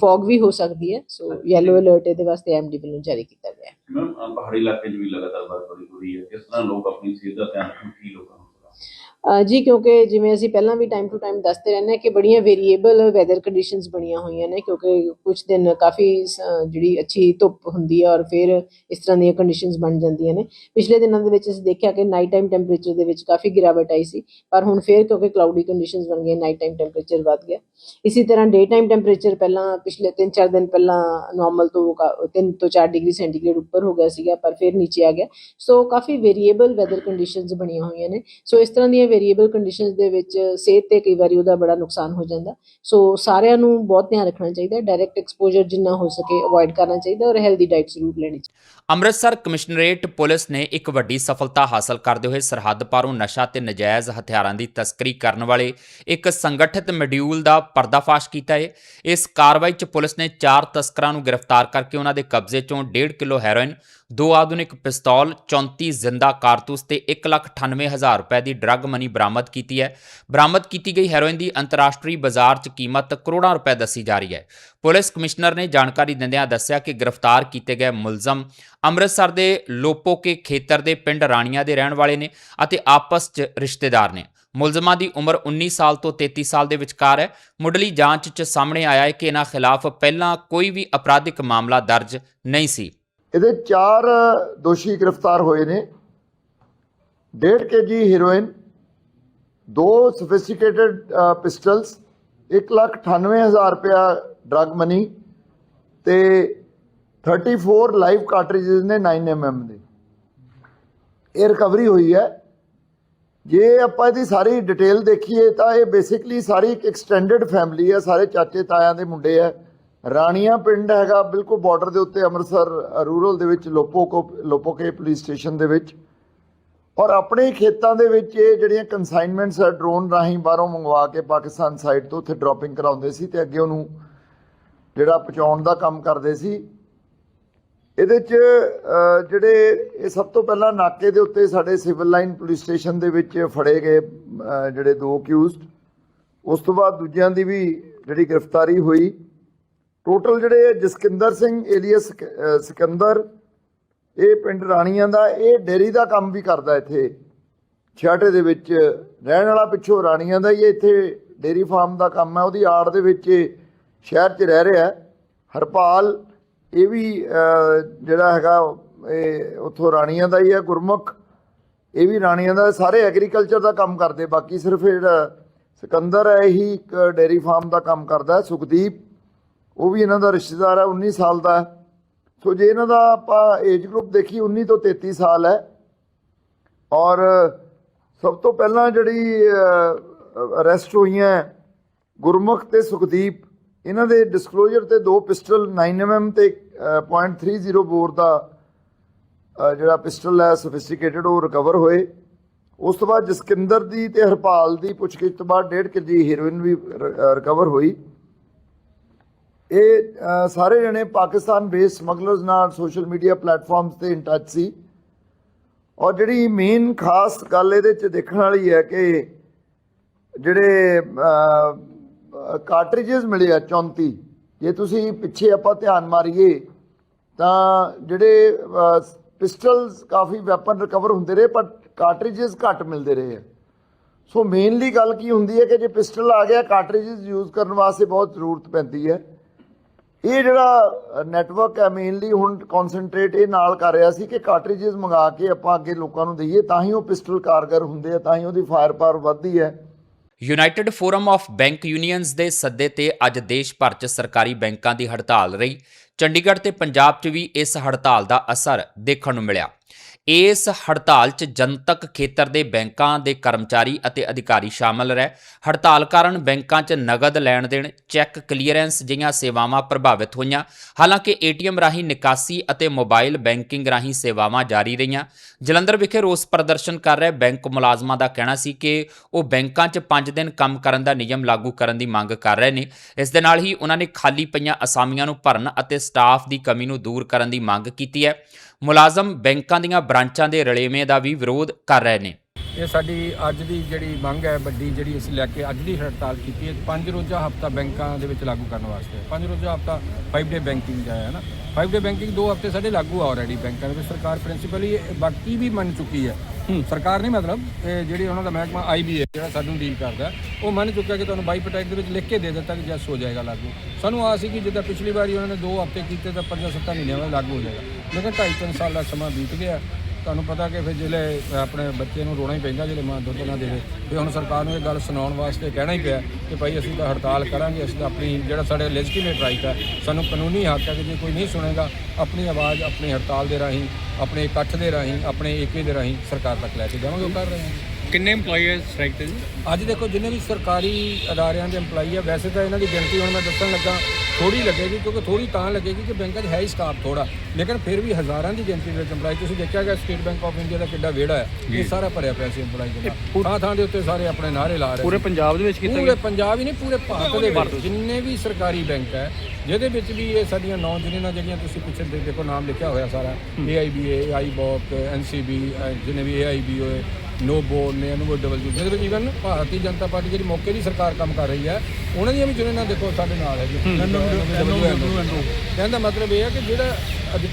ਫੌਗ ਵੀ ਹੋ ਸਕਦੀ ਹੈ। ਸੋ ਯੈਲੋ ਅਲਰਟ ਇਹਦੇ ਵਾਸਤੇ ਐਮਡੀ ਵੱਲੋਂ ਜਾਰੀ ਕੀਤਾ ਗਿਆ ਹੈ। ਮੈਮ ਪਹਾੜੀ ਇਲਾਕੇ 'ਚ ਵੀ ਲਗਾਤਾਰ ਬਰਫਬਾਰੀ ਹੋ ਰਹੀ ਹੈ। ਕਿਸ ਤਰ੍ਹਾਂ ਲੋਕ ਆਪਣੀ ਸਿਹਤ ਦਾ ਧਿਆਨ ਰੱਖਣ ਕੀ ਲੋਕਾਂ ਜੀ, ਕਿਉਂਕਿ ਜਿਵੇਂ ਅਸੀਂ ਪਹਿਲਾਂ ਵੀ ਟਾਈਮ ਟੂ ਟਾਈਮ ਦੱਸਦੇ ਰਹਿੰਦੇ ਹਾਂ ਕਿ ਬੜੀਆਂ ਵੇਰੀਏਬਲ ਵੈਦਰ ਕੰਡੀਸ਼ਨਸ ਬਣੀਆਂ ਹੋਈਆਂ ਨੇ, ਕਿਉਂਕਿ ਕੁਝ ਦਿਨ ਕਾਫੀ ਸ- ਜਿਹੜੀ ਅੱਛੀ ਧੁੱਪ ਹੁੰਦੀ ਹੈ ਔਰ ਫਿਰ ਇਸ ਤਰ੍ਹਾਂ ਦੀਆਂ ਕੰਡੀਸ਼ਨਸ ਬਣ ਜਾਂਦੀਆਂ ਨੇ। ਪਿਛਲੇ ਦਿਨਾਂ ਦੇ ਵਿੱਚ ਅਸੀਂ ਦੇਖਿਆ ਕਿ ਨਾਈਟ ਟਾਈਮ ਟੈਂਪਰੇਚਰ ਦੇ ਵਿੱਚ ਕਾਫੀ ਗਿਰਾਵਟ ਆਈ ਸੀ, ਪਰ ਹੁਣ ਫਿਰ ਕਿਉਂਕਿ ਕਲਾਉਡੀ ਕੰਡੀਸ਼ਨਸ ਬਣ ਗਈਆਂ ਨਾਈਟ ਟਾਈਮ ਟੈਂਪਰੇਚਰ ਵੱਧ ਗਿਆ। ਇਸੇ ਤਰ੍ਹਾਂ ਡੇ ਟਾਈਮ ਟੈਂਪਰੇਚਰ ਪਹਿਲਾਂ, ਪਿਛਲੇ 3-4 ਦਿਨ ਪਹਿਲਾਂ ਨਾਰਮਲ ਤੋਂ 3 ਤੋਂ 4 ਡਿਗਰੀ ਸੈਂਟੀਗ੍ਰੇਡ ਉੱਪਰ ਹੋ ਗਿਆ ਸੀਗਾ, ਪਰ ਫਿਰ ਨੀਚੇ ਆ ਗਿਆ। ਸੋ ਕਾਫੀ ਵੇਰੀਏਬਲ ਵੈਦਰ ਕੰਡੀਸ਼ਨਸ ਬਣੀਆਂ ਹੋਈਆਂ ਨੇ। ਸੋ ਇਸ ਤਰ੍ਹਾਂ ਦੀਆਂ ਵੇਰੀਏਬਲ ਕੰਡੀਸ਼ਨਸ ਦੇ ਵਿੱਚ ਸਿਹਤ ਤੇ ਕਈ ਵਾਰੀ ਉਹਦਾ ਬੜਾ ਨੁਕਸਾਨ ਹੋ ਜਾਂਦਾ। ਸੋ ਸਾਰਿਆਂ ਨੂੰ ਬਹੁਤ ਧਿਆਨ ਰੱਖਣਾ ਚਾਹੀਦਾ ਡਾਇਰੈਕਟ ਐਕਸਪੋਜ਼ਰ ਜਿੰਨਾ ਹੋ ਸਕੇ ਅਵੋਇਡ ਕਰਨਾ ਚਾਹੀਦਾ ਔਰ ਹੈਲਦੀ ਡਾਈਟ ਜ਼ਰੂਰ ਲੈਣੀ ਚਾਹੀਦੀ। ਅੰਮ੍ਰਿਤਸਰ ਕਮਿਸ਼ਨਰੇਟ ਪੁਲਿਸ ਨੇ ਇੱਕ ਵੱਡੀ ਸਫਲਤਾ ਹਾਸਲ ਕਰਦੇ ਹੋਏ ਸਰਹੱਦ ਪਾਰੋਂ ਨਸ਼ਾ ਤੇ ਨਜਾਇਜ਼ ਹਥਿਆਰਾਂ ਦੀ ਤਸਕਰੀ ਕਰਨ ਵਾਲੇ ਇੱਕ ਸੰਗਠਿਤ ਮੋਡਿਊਲ ਦਾ ਪਰਦਾਫਾਸ਼ ਕੀਤਾ ਹੈ। ਇਸ ਕਾਰਵਾਈ 'ਚ ਪੁਲਿਸ ਨੇ ਚਾਰ ਤਸਕਰਾਂ ਨੂੰ ਗ੍ਰਿਫਤਾਰ ਕਰਕੇ ਉਹਨਾਂ ਦੇ ਕਬਜ਼ੇ 'ਚੋਂ 1.5 ਕਿਲੋ ਹੈਰੋਇਨ ਦੋ ਆਧੁਨਿਕ ਪਿਸਤੌਲ 34 ਜ਼ਿੰਦਾ ਕਾਰਤੂਸ ਤੇ 198000 ਰੁਪਏ ਦੀ ਡਰੱਗ ਮਨੀ ਬਰਾਮਦ ਕੀਤੀ ਹੈ। ਬਰਾਮਦ ਕੀਤੀ ਗਈ ਹੈਰੋਇਨ ਦੀ ਅੰਤਰਰਾਸ਼ਟਰੀ ਬਾਜ਼ਾਰ 'ਚ ਕੀਮਤ ਕਰੋੜਾਂ ਰੁਪਏ ਦੱਸੀ ਜਾ ਰਹੀ ਹੈ। ਪੁਲਿਸ ਕਮਿਸ਼ਨਰ ਨੇ ਜਾਣਕਾਰੀ ਦਿੰਦਿਆਂ ਦੱਸਿਆ ਕਿ ਗ੍ਰਿਫਤਾਰ ਕੀਤੇ ਗਏ ਮੁਲਜ਼ਮ ਅੰਮ੍ਰਿਤਸਰ ਦੇ ਲੋਪੋਕੇ ਖੇਤਰ ਦੇ ਪਿੰਡ ਰਾਣੀਆਂ ਦੇ ਰਹਿਣ ਵਾਲੇ ਨੇ ਅਤੇ ਆਪਸ 'ਚ ਰਿਸ਼ਤੇਦਾਰ ਨੇ। ਮੁਲਜ਼ਮਾਂ ਦੀ ਉਮਰ 19 ਸਾਲ ਤੋਂ 33 ਸਾਲ ਦੇ ਵਿਚਕਾਰ ਹੈ। ਮੁੱਢਲੀ ਜਾਂਚ 'ਚ ਸਾਹਮਣੇ ਆਇਆ ਹੈ ਕਿ ਇਹਨਾਂ ਖਿਲਾਫ ਪਹਿਲਾਂ ਕੋਈ ਵੀ ਅਪਰਾਧਿਕ ਮਾਮਲਾ ਦਰਜ ਨਹੀਂ ਸੀ। ਇਹਦੇ ਚਾਰ ਦੋਸ਼ੀ ਗ੍ਰਿਫਤਾਰ ਹੋਏ ਨੇ। 1.5 ਕੇਜੀ ਹੀਰੋਇਨ, ਦੋ ਸੋਫਿਸਟੀਕੇਟਡ ਪਿਸਟਲਸ 198000 ਰੁਪਇਆ ਡਰਗ ਮਨੀ ਤੇ 34 ਲਾਈਵ ਕਾਰਟ੍ਰਿਜਸ ਨੇ 9mm ਦੇ। ਇਹ ਰਿਕਵਰੀ ਹੋਈ ਹੈ। ਜੇ ਆਪਾਂ ਇਹਦੀ ਸਾਰੀ ਡਿਟੇਲ ਦੇਖੀਏ ਤਾਂ ਇਹ ਬੇਸਿਕਲੀ ਸਾਰੀ ਇੱਕ ਐਕਸਟੈਂਡਡ ਫੈਮਿਲੀ ਹੈ। ਸਾਰੇ ਚਾਚੇ ਤਾਇਆਂ ਦੇ ਮੁੰਡੇ ਹੈ। ਰਾਣੀਆਂ ਪਿੰਡ ਹੈਗਾ ਬਿਲਕੁਲ ਬਾਰਡਰ ਦੇ ਉੱਤੇ ਅੰਮ੍ਰਿਤਸਰ, ਰੂਰਲ ਦੇ ਵਿੱਚ, ਲੋਪੋਕੋ, ਲੋਪੋਕੇ ਪੁਲਿਸ ਸਟੇਸ਼ਨ ਦੇ ਵਿੱਚ। ਔਰ ਆਪਣੇ ਖੇਤਾਂ ਦੇ ਵਿੱਚ ਇਹ ਜਿਹੜੀਆਂ ਕਨਸਾਈਨਮੈਂਟਸ ਆ ਡਰੋਨ ਰਾਹੀਂ ਬਾਹਰੋਂ ਮੰਗਵਾ ਕੇ ਪਾਕਿਸਤਾਨ ਸਾਈਡ ਤੋਂ ਉੱਥੇ ਡ੍ਰੌਪਿੰਗ ਕਰਾਉਂਦੇ ਸੀ ਤੇ ਅੱਗੇ ਉਹਨੂੰ ਜਿਹੜਾ ਪਹੁੰਚਾਉਣ ਦਾ ਕੰਮ ਕਰਦੇ ਸੀ। ਇਹਦੇ 'ਚ ਜਿਹੜੇ ਇਹ ਸਭ ਤੋਂ ਪਹਿਲਾਂ ਨਾਕੇ ਦੇ ਉੱਤੇ ਸਾਡੇ ਸਿਵਲ ਲਾਈਨ ਪੁਲਿਸ ਸਟੇਸ਼ਨ ਦੇ ਵਿੱਚ ਫੜੇ ਗਏ ਜਿਹੜੇ ਦੋ ਅਕਿਊਜ਼ਡ ਉਸ ਤੋਂ ਬਾਅਦ ਦੂਜਿਆਂ ਦੀ ਵੀ ਜਿਹੜੀ ਗ੍ਰਿਫਤਾਰੀ ਹੋਈ। ਟੋਟਲ ਜਿਹੜੇ ਜਸਕਿੰਦਰ ਸਿੰਘ ਏਲੀਅਸ ਅ, ਸਿਕੰਦਰ ਇਹ ਪਿੰਡ ਰਾਣੀਆਂ ਦਾ ਇਹ ਡੇਰੀ ਦਾ ਕੰਮ ਵੀ ਕਰਦਾ ਇੱਥੇ। ਛਾਟੇ ਦੇ ਵਿੱਚ ਰਹਿਣ ਵਾਲਾ ਪਿੱਛੋਂ ਰਾਣੀਆਂ ਦਾ ਹੀ ਹੈ, ਇੱਥੇ ਡੇਰੀ ਫਾਰਮ ਦਾ ਕੰਮ ਹੈ। ਉਹਦੀ ਆੜ ਦੇ ਵਿੱਚ ਇਹ ਸ਼ਹਿਰ 'ਚ ਰਹਿ ਰਿਹਾ ਹਰਪਾਲ ਇਹ ਵੀ ਜਿਹੜਾ ਹੈਗਾ ਇਹ ਉੱਥੋਂ ਰਾਣੀਆਂ ਦਾ ਹੀ ਹੈ ਗੁਰਮੁਖ। ਇਹ ਵੀ ਰਾਣੀਆਂ ਦਾ ਸਾਰੇ ਐਗਰੀਕਲਚਰ ਦਾ ਕੰਮ ਕਰਦੇ। ਬਾਕੀ ਸਿਰਫ ਜਿਹੜਾ ਸਿਕੰਦਰ ਹੈ ਇਹੀ ਇੱਕ ਡੇਰੀ ਫਾਰਮ ਦਾ ਕੰਮ ਕਰਦਾ ਸੁਖਦੀਪ। ਉਹ ਵੀ ਇਹਨਾਂ ਦਾ ਰਿਸ਼ਤੇਦਾਰ ਹੈ 19 ਸਾਲ ਦਾ ਸੋ ਜੇ ਇਹਨਾਂ ਦਾ ਆਪਾਂ ਏਜ ਗਰੁੱਪ ਦੇਖੀ 19 ਤੋਂ 33 ਸਾਲ ਹੈ। ਔਰ ਸਭ ਤੋਂ ਪਹਿਲਾਂ ਜਿਹੜੀ ਅਰੈਸਟ ਹੋਈਆਂ ਗੁਰਮੁਖ ਤੇ ਸੁਖਦੀਪ ਇਹਨਾਂ ਦੇ ਡਿਸਕਲੋਜ਼ਰ ਤੇ ਦੋ ਪਿਸਟਲ 9mm ਤੇ ਅ, .30 ਬੋਰ ਦਾ ਜਿਹੜਾ ਪਿਸਟਲ ਹੈ ਸੋਫਿਸਟੀਕੇਟਡ ਉਹ ਰਿਕਵਰ ਹੋਏ। ਉਸ ਤੋਂ ਬਾਅਦ ਜਸਕਿੰਦਰ ਦੀ ਤੇ ਹਰਪਾਲ ਦੀ ਪੁੱਛਗਿੱਛ ਤੋਂ ਬਾਅਦ 1.5 ਕੇਜੀ ਹੀਰੋਇਨ ਵੀ ਰਿਕਵਰ ਹੋਈ। ਇਹ ਸਾਰੇ ਜਣੇ ਪਾਕਿਸਤਾਨ ਬੇਸ ਸਮਗਲਰਸ ਨਾਲ ਸੋਸ਼ਲ ਮੀਡੀਆ ਪਲੇਟਫਾਰਮਸ ਤੇ ਇਨ ਟੱਚ ਸੀ। ਔਰ ਜਿਹੜੀ ਮੇਨ ਖਾਸ ਗੱਲ ਇਹਦੇ ਚ ਦੇਖਣ ਵਾਲੀ ਹੈ ਕਿ ਜਿਹੜੇ ਕਾਰਟ੍ਰਿਜਸ ਮਿਲੇ ਆ 34 ਜੇ ਤੁਸੀਂ ਪਿੱਛੇ ਆਪਾਂ ਧਿਆਨ ਮਾਰੀਏ, ਤਾਂ ਜਿਹੜੇ ਪਿਸਟਲਸ ਕਾਫੀ ਵੈਪਨ ਰਿਕਵਰ ਹੁੰਦੇ ਰਹੇ ਪਰ ਕਾਰਟ੍ਰਿਜਸ ਘੱਟ ਮਿਲਦੇ ਰਹੇ ਆ। ਸੋ ਮੇਨਲੀ ਗੱਲ ਕੀ ਹੁੰਦੀ ਹੈ ਕਿ ਜੇ ਪਿਸਟਲ ਆ ਗਿਆ ਕਾਰਟ੍ਰਿਜਸ ਯੂਜ਼ ਕਰਨ ਵਾਸਤੇ ਬਹੁਤ ਜ਼ਰੂਰਤ ਪੈਂਦੀ ਹੈ। ਇਹ ਜਿਹੜਾ ਨੈਟਵਰਕ ਹੈ ਮੇਨਲੀ ਹੁਣ ਕਨਸੈਂਟਰੇਟ ਇਹ ਨਾਲ ਕਰ ਰਿਹਾ ਸੀ ਕਿ ਕਾਰਟ੍ਰਿਜਸ ਮੰਗਾ ਕੇ ਆਪਾਂ ਅੱਗੇ ਲੋਕਾਂ ਨੂੰ ਦਈਏ, ਤਾਂ ਹੀ ਉਹ ਪਿਸਟਲ ਕਾਰਗਰ ਹੁੰਦੇ ਆ, ਤਾਂ ਹੀ ਉਹਦੀ ਫਾਇਰ ਪਾਵਰ ਵੱਧਦੀ ਹੈ। United Forum of Bank Unions ਦੇ ਸੱਦੇ ਤੇ ਅੱਜ ਦੇਸ਼ ਭਰ 'ਚ ਸਰਕਾਰੀ ਬੈਂਕਾਂ ਦੀ ਹੜਤਾਲ ਰਹੀ। ਚੰਡੀਗੜ੍ਹ ਤੇ ਪੰਜਾਬ 'ਚ ਵੀ ਇਸ ਹੜਤਾਲ ਦਾ ਅਸਰ ਦੇਖਣ ਨੂੰ ਮਿਲਿਆ। ਇਸ ਹੜਤਾਲ 'ਚ ਜਨਤਕ ਖੇਤਰ ਦੇ ਬੈਂਕਾਂ ਦੇ ਕਰਮਚਾਰੀ ਅਤੇ ਅਧਿਕਾਰੀ ਸ਼ਾਮਲ ਰਹਿ। ਹੜਤਾਲ ਕਾਰਨ ਬੈਂਕਾਂ 'ਚ ਨਗਦ ਲੈਣ ਦੇਣ, ਚੈੱਕ ਕਲੀਅਰੈਂਸ ਜਿਹੀਆਂ ਸੇਵਾਵਾਂ ਪ੍ਰਭਾਵਿਤ ਹੋਈਆਂ। ਹਾਲਾਂਕਿ ਏਟੀਐਮ ਰਾਹੀਂ ਨਿਕਾਸੀ ਅਤੇ ਮੋਬਾਈਲ ਬੈਂਕਿੰਗ ਰਾਹੀਂ ਸੇਵਾਵਾਂ ਜਾਰੀ ਰਹੀਆਂ। ਜਲੰਧਰ ਵਿਖੇ ਰੋਸ ਪ੍ਰਦਰਸ਼ਨ ਕਰ ਰਹੇ ਬੈਂਕ ਮੁਲਾਜ਼ਮਾਂ ਦਾ ਕਹਿਣਾ ਸੀ ਕਿ ਉਹ ਬੈਂਕਾਂ 'ਚ 5 ਦਿਨ ਕੰਮ ਕਰਨ ਦਾ ਨਿਯਮ ਲਾਗੂ ਕਰਨ ਦੀ ਮੰਗ ਕਰ ਰਹੇ ਨੇ। ਇਸ ਦੇ ਨਾਲ ਹੀ ਉਹਨਾਂ ਨੇ ਖਾਲੀ ਪਈਆਂ ਅਸਾਮੀਆਂ ਨੂੰ ਭਰਨ ਅਤੇ ਸਟਾਫ ਦੀ ਕਮੀ ਨੂੰ ਦੂਰ ਕਰਨ ਦੀ ਮੰਗ ਕੀਤੀ ਹੈ। ਮੁਲਾਜ਼ਮ ਬੈਂਕਾਂ ਦੀਆਂ ਬ੍ਰਾਂਚਾਂ ਦੇ ਰਲੇਵੇਂ ਦਾ ਵੀ ਵਿਰੋਧ ਕਰ ਰਹੇ ਨੇ। ਇਹ ਸਾਡੀ ਅੱਜ ਦੀ ਜਿਹੜੀ ਮੰਗ ਹੈ, ਵੱਡੀ ਜਿਹੜੀ ਅਸੀਂ ਲੈ ਕੇ ਅੱਜ ਦੀ ਹੜਤਾਲ ਕੀਤੀ ਹੈ, ਪੰਜ ਰੋਜ਼ਾ ਹਫਤਾ ਬੈਂਕਾਂ ਦੇ ਵਿੱਚ ਲਾਗੂ ਕਰਨ ਵਾਸਤੇ ਪੰਜ ਰੋਜ਼ਾ ਹਫਤਾ 5 ਡੇ ਬੈਂਕਿੰਗ ਦਾ ਹੈ ਨਾ। 5 ਡੇ ਬੈਂਕਿੰਗ ਦੋ ਹਫ਼ਤੇ ਸਾਡੇ ਲਾਗੂ ਆ ਆਲਰੇਡੀ ਬੈਂਕਾਂ ਦੇ ਵਿੱਚ। ਸਰਕਾਰ ਪ੍ਰਿੰਸੀਪਲੀ ਬਾਕੀ ਵੀ ਮੰਨ ਚੁੱਕੀ ਹੈ। ਸਰਕਾਰ ਨਹੀਂ ਮਤਲਬ, ਇਹ ਜਿਹੜੀ ਉਹਨਾਂ ਦਾ ਮਹਿਕਮਾ ਆਈਬੀਏ ਜਿਹੜਾ ਸਾਨੂੰ ਡੀਲ ਕਰਦਾ ਉਹ ਮੰਨ ਚੁੱਕਿਆ ਕਿ ਤੁਹਾਨੂੰ ਬਾਈ ਪ੍ਰੋਟੈਕਟ ਦੇ ਵਿੱਚ ਲਿਖ ਕੇ ਦੇ ਦਿੱਤਾ ਕਿ ਜੈਸ ਹੋ ਜਾਏਗਾ ਲਾਗੂ। ਸਾਨੂੰ ਆਸ ਸੀ ਕਿ ਜਿੱਦਾਂ ਪਿਛਲੀ ਵਾਰੀ ਉਹਨਾਂ ਨੇ ਦੋ ਹਫ਼ਤੇ ਕੀਤੇ ਤਾਂ 5-7 ਮਹੀਨਿਆਂ ਵਿੱਚ ਲਾਗੂ ਹੋ ਜਾਏਗਾ। ਲੇਕਿਨ 2.5 ਸਾਲ ਦਾ ਸਮਾਂ ਬੀਤ ਗਿਆ। ਤੁਹਾਨੂੰ ਪਤਾ ਕਿ ਫਿਰ ਜਿਹੜੇ ਆਪਣੇ ਬੱਚੇ ਨੂੰ ਰੋਣਾ ਹੀ ਪੈਂਦਾ ਜਿਹੜੇ ਮਾਂ ਦੁੱਧ ਨਾ ਦੇਵੇ। ਤੇ ਹੁਣ ਸਰਕਾਰ ਨੂੰ ਇਹ ਗੱਲ ਸੁਣਾਉਣ ਵਾਸਤੇ ਕਹਿਣਾ ਹੀ ਪਿਆ ਕਿ ਭਾਈ ਅਸੀਂ ਤਾਂ ਹੜਤਾਲ ਕਰਾਂਗੇ, ਅਸੀਂ ਤਾਂ ਆਪਣੀ, ਜਿਹੜਾ ਸਾਡੇ ਲੈਜੀਟੀਮੇਟ ਰਾਈਟ ਹੈ ਸਾਨੂੰ ਕਾਨੂੰਨੀ ਹੱਕ ਹੈ ਕਿ ਜੇ ਕੋਈ ਨਹੀਂ ਸੁਣੇਗਾ, ਆਪਣੀ ਆਵਾਜ਼ ਆਪਣੀ ਹੜਤਾਲ ਦੇ ਰਾਹੀਂ, ਆਪਣੇ ਇਕੱਠ ਦੇ ਰਾਹੀਂ, ਆਪਣੇ ਏਕੇ ਦੇ ਰਾਹੀਂ ਸਰਕਾਰ ਤੱਕ ਲੈ ਕੇ ਜਾਵਾਂਗੇ, ਉਹ ਕਰ ਰਹੇ ਹਾਂ। ਕਿੰਨੇ EMPLOYE ਹੈ ਸਟ੍ਰਾਈਕ ਤੇ ਜੀ? ਅੱਜ ਦੇਖੋ ਜਿੰਨੇ ਵੀ ਸਰਕਾਰੀ ਅਦਾਰਿਆਂ ਦੇ EMPLOYE ਆ ਵੈਸੇ ਤਾਂ ਇਹਨਾਂ ਦੀ ਗਿਣਤੀ ਹੁਣ ਮੈਂ ਦੱਸਣ ਲੱਗਾ ਥੋੜੀ ਲੱਗੇਗੀ ਕਿਉਂਕਿ ਥੋੜੀ ਤਾਂ ਲੱਗੇਗੀ ਕਿ ਬੈਂਕਾਂ 'ਚ ਹੈ ਹੀ ਸਟਾਫ ਥੋੜਾ ਲੇਕਿਨ ਫਿਰ ਵੀ ਹਜ਼ਾਰਾਂ ਦੀ ਗਿਣਤੀ ਦੇ ਵਿੱਚ EMPLOYE ਤੁਸੀਂ ਦੇਖਿਆ ਕਿ ਸਟੇਟ ਬੈਂਕ ਆਫ ਇੰਡੀਆ ਦਾ ਕਿੱਡਾ ਵਿਹੜਾ ਹੈ ਇਹ ਸਾਰਾ ਭਰਿਆ ਪਿਆ ਸੀ EMPLOYE ਦੇ ਨਾਲ। ਥਾਂ ਥਾਂ ਦੇ ਉੱਤੇ ਸਾਰੇ ਆਪਣੇ ਨਾਅਰੇ ਲਾ ਰਹੇ ਪੂਰੇ ਸੀ। ਪੰਜਾਬ ਦੇ ਵਿੱਚ ਕੀਤਾ ਪੂਰੇ ਪੰਜਾਬ ਹੀ ਨਹੀਂ ਪੂਰੇ ਭਾਰਤ ਦੇ ਵਿੱਚ। ਜਿੰਨੇ ਵੀ ਸਰਕਾਰੀ ਬੈਂਕ ਹੈ ਜਿਹਦੇ ਵਿੱਚ ਵੀ ਇਹ ਸਾਡੀਆਂ ਨੌ ਯੂਨੀਅਨਾਂ ਜਿਹੜੀਆਂ ਤੁਸੀਂ ਪਿੱਛੇ ਦੇਖੋ ਨਾਮ ਲਿਖਿਆ ਹੋਇਆ ਸਾਰਾ। AIBA AIBOC NCB ਅਹ ਜਿੰਨੇ ਵੀ AIB ਹੋਏ ਨੋਬੋ ਨੇ ਡਬਲਯੂ ਜਿਹਦੇ ਵਿੱਚ ਇਵਨ ਭਾਰਤੀ ਜਨਤਾ ਪਾਰਟੀ ਜਿਹੜੀ ਮੌਕੇ ਦੀ ਸਰਕਾਰ ਕੰਮ ਕਰ ਰਹੀ ਹੈ ਉਹਨਾਂ ਦੀਆਂ ਵੀ ਯੂਨੀਅਨਾਂ ਦੇਖੋ ਸਾਡੇ ਨਾਲ ਹੈ। ਜੀ ਕਹਿੰਦਾ ਮਤਲਬ ਇਹ ਹੈ ਕਿ ਜਿਹੜਾ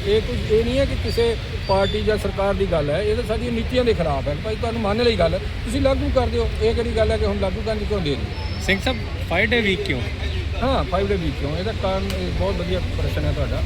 ਇਹ ਕੁਝ ਇਹ ਨਹੀਂ ਹੈ ਕਿ ਕਿਸੇ ਪਾਰਟੀ ਜਾਂ ਸਰਕਾਰ ਦੀ ਗੱਲ ਹੈ ਇਹ ਤਾਂ ਸਾਡੀਆਂ ਨੀਤੀਆਂ ਦੇ ਖਿਲਾਫ ਹੈ। ਭਾਈ ਤੁਹਾਨੂੰ ਮੰਨ ਲਈ ਗੱਲ ਤੁਸੀਂ ਲਾਗੂ ਕਰ ਦਿਓ ਇਹ ਕਿਹੜੀ ਗੱਲ ਹੈ ਕਿ ਹੁਣ ਲਾਗੂ ਕਰਨ ਦੀ ਕਿਉਂ ਦੇ ਸਿੰਘ ਸਾਹਿਬ 5 ਡੇ ਵੀਕ ਕਿਉਂ? ਹਾਂ 5 ਡੇ ਵੀਕ ਕਿਉਂ? ਇਹਦਾ ਕਾਰਨ ਬਹੁਤ ਵਧੀਆ ਪ੍ਰਸ਼ਨ ਹੈ ਤੁਹਾਡਾ।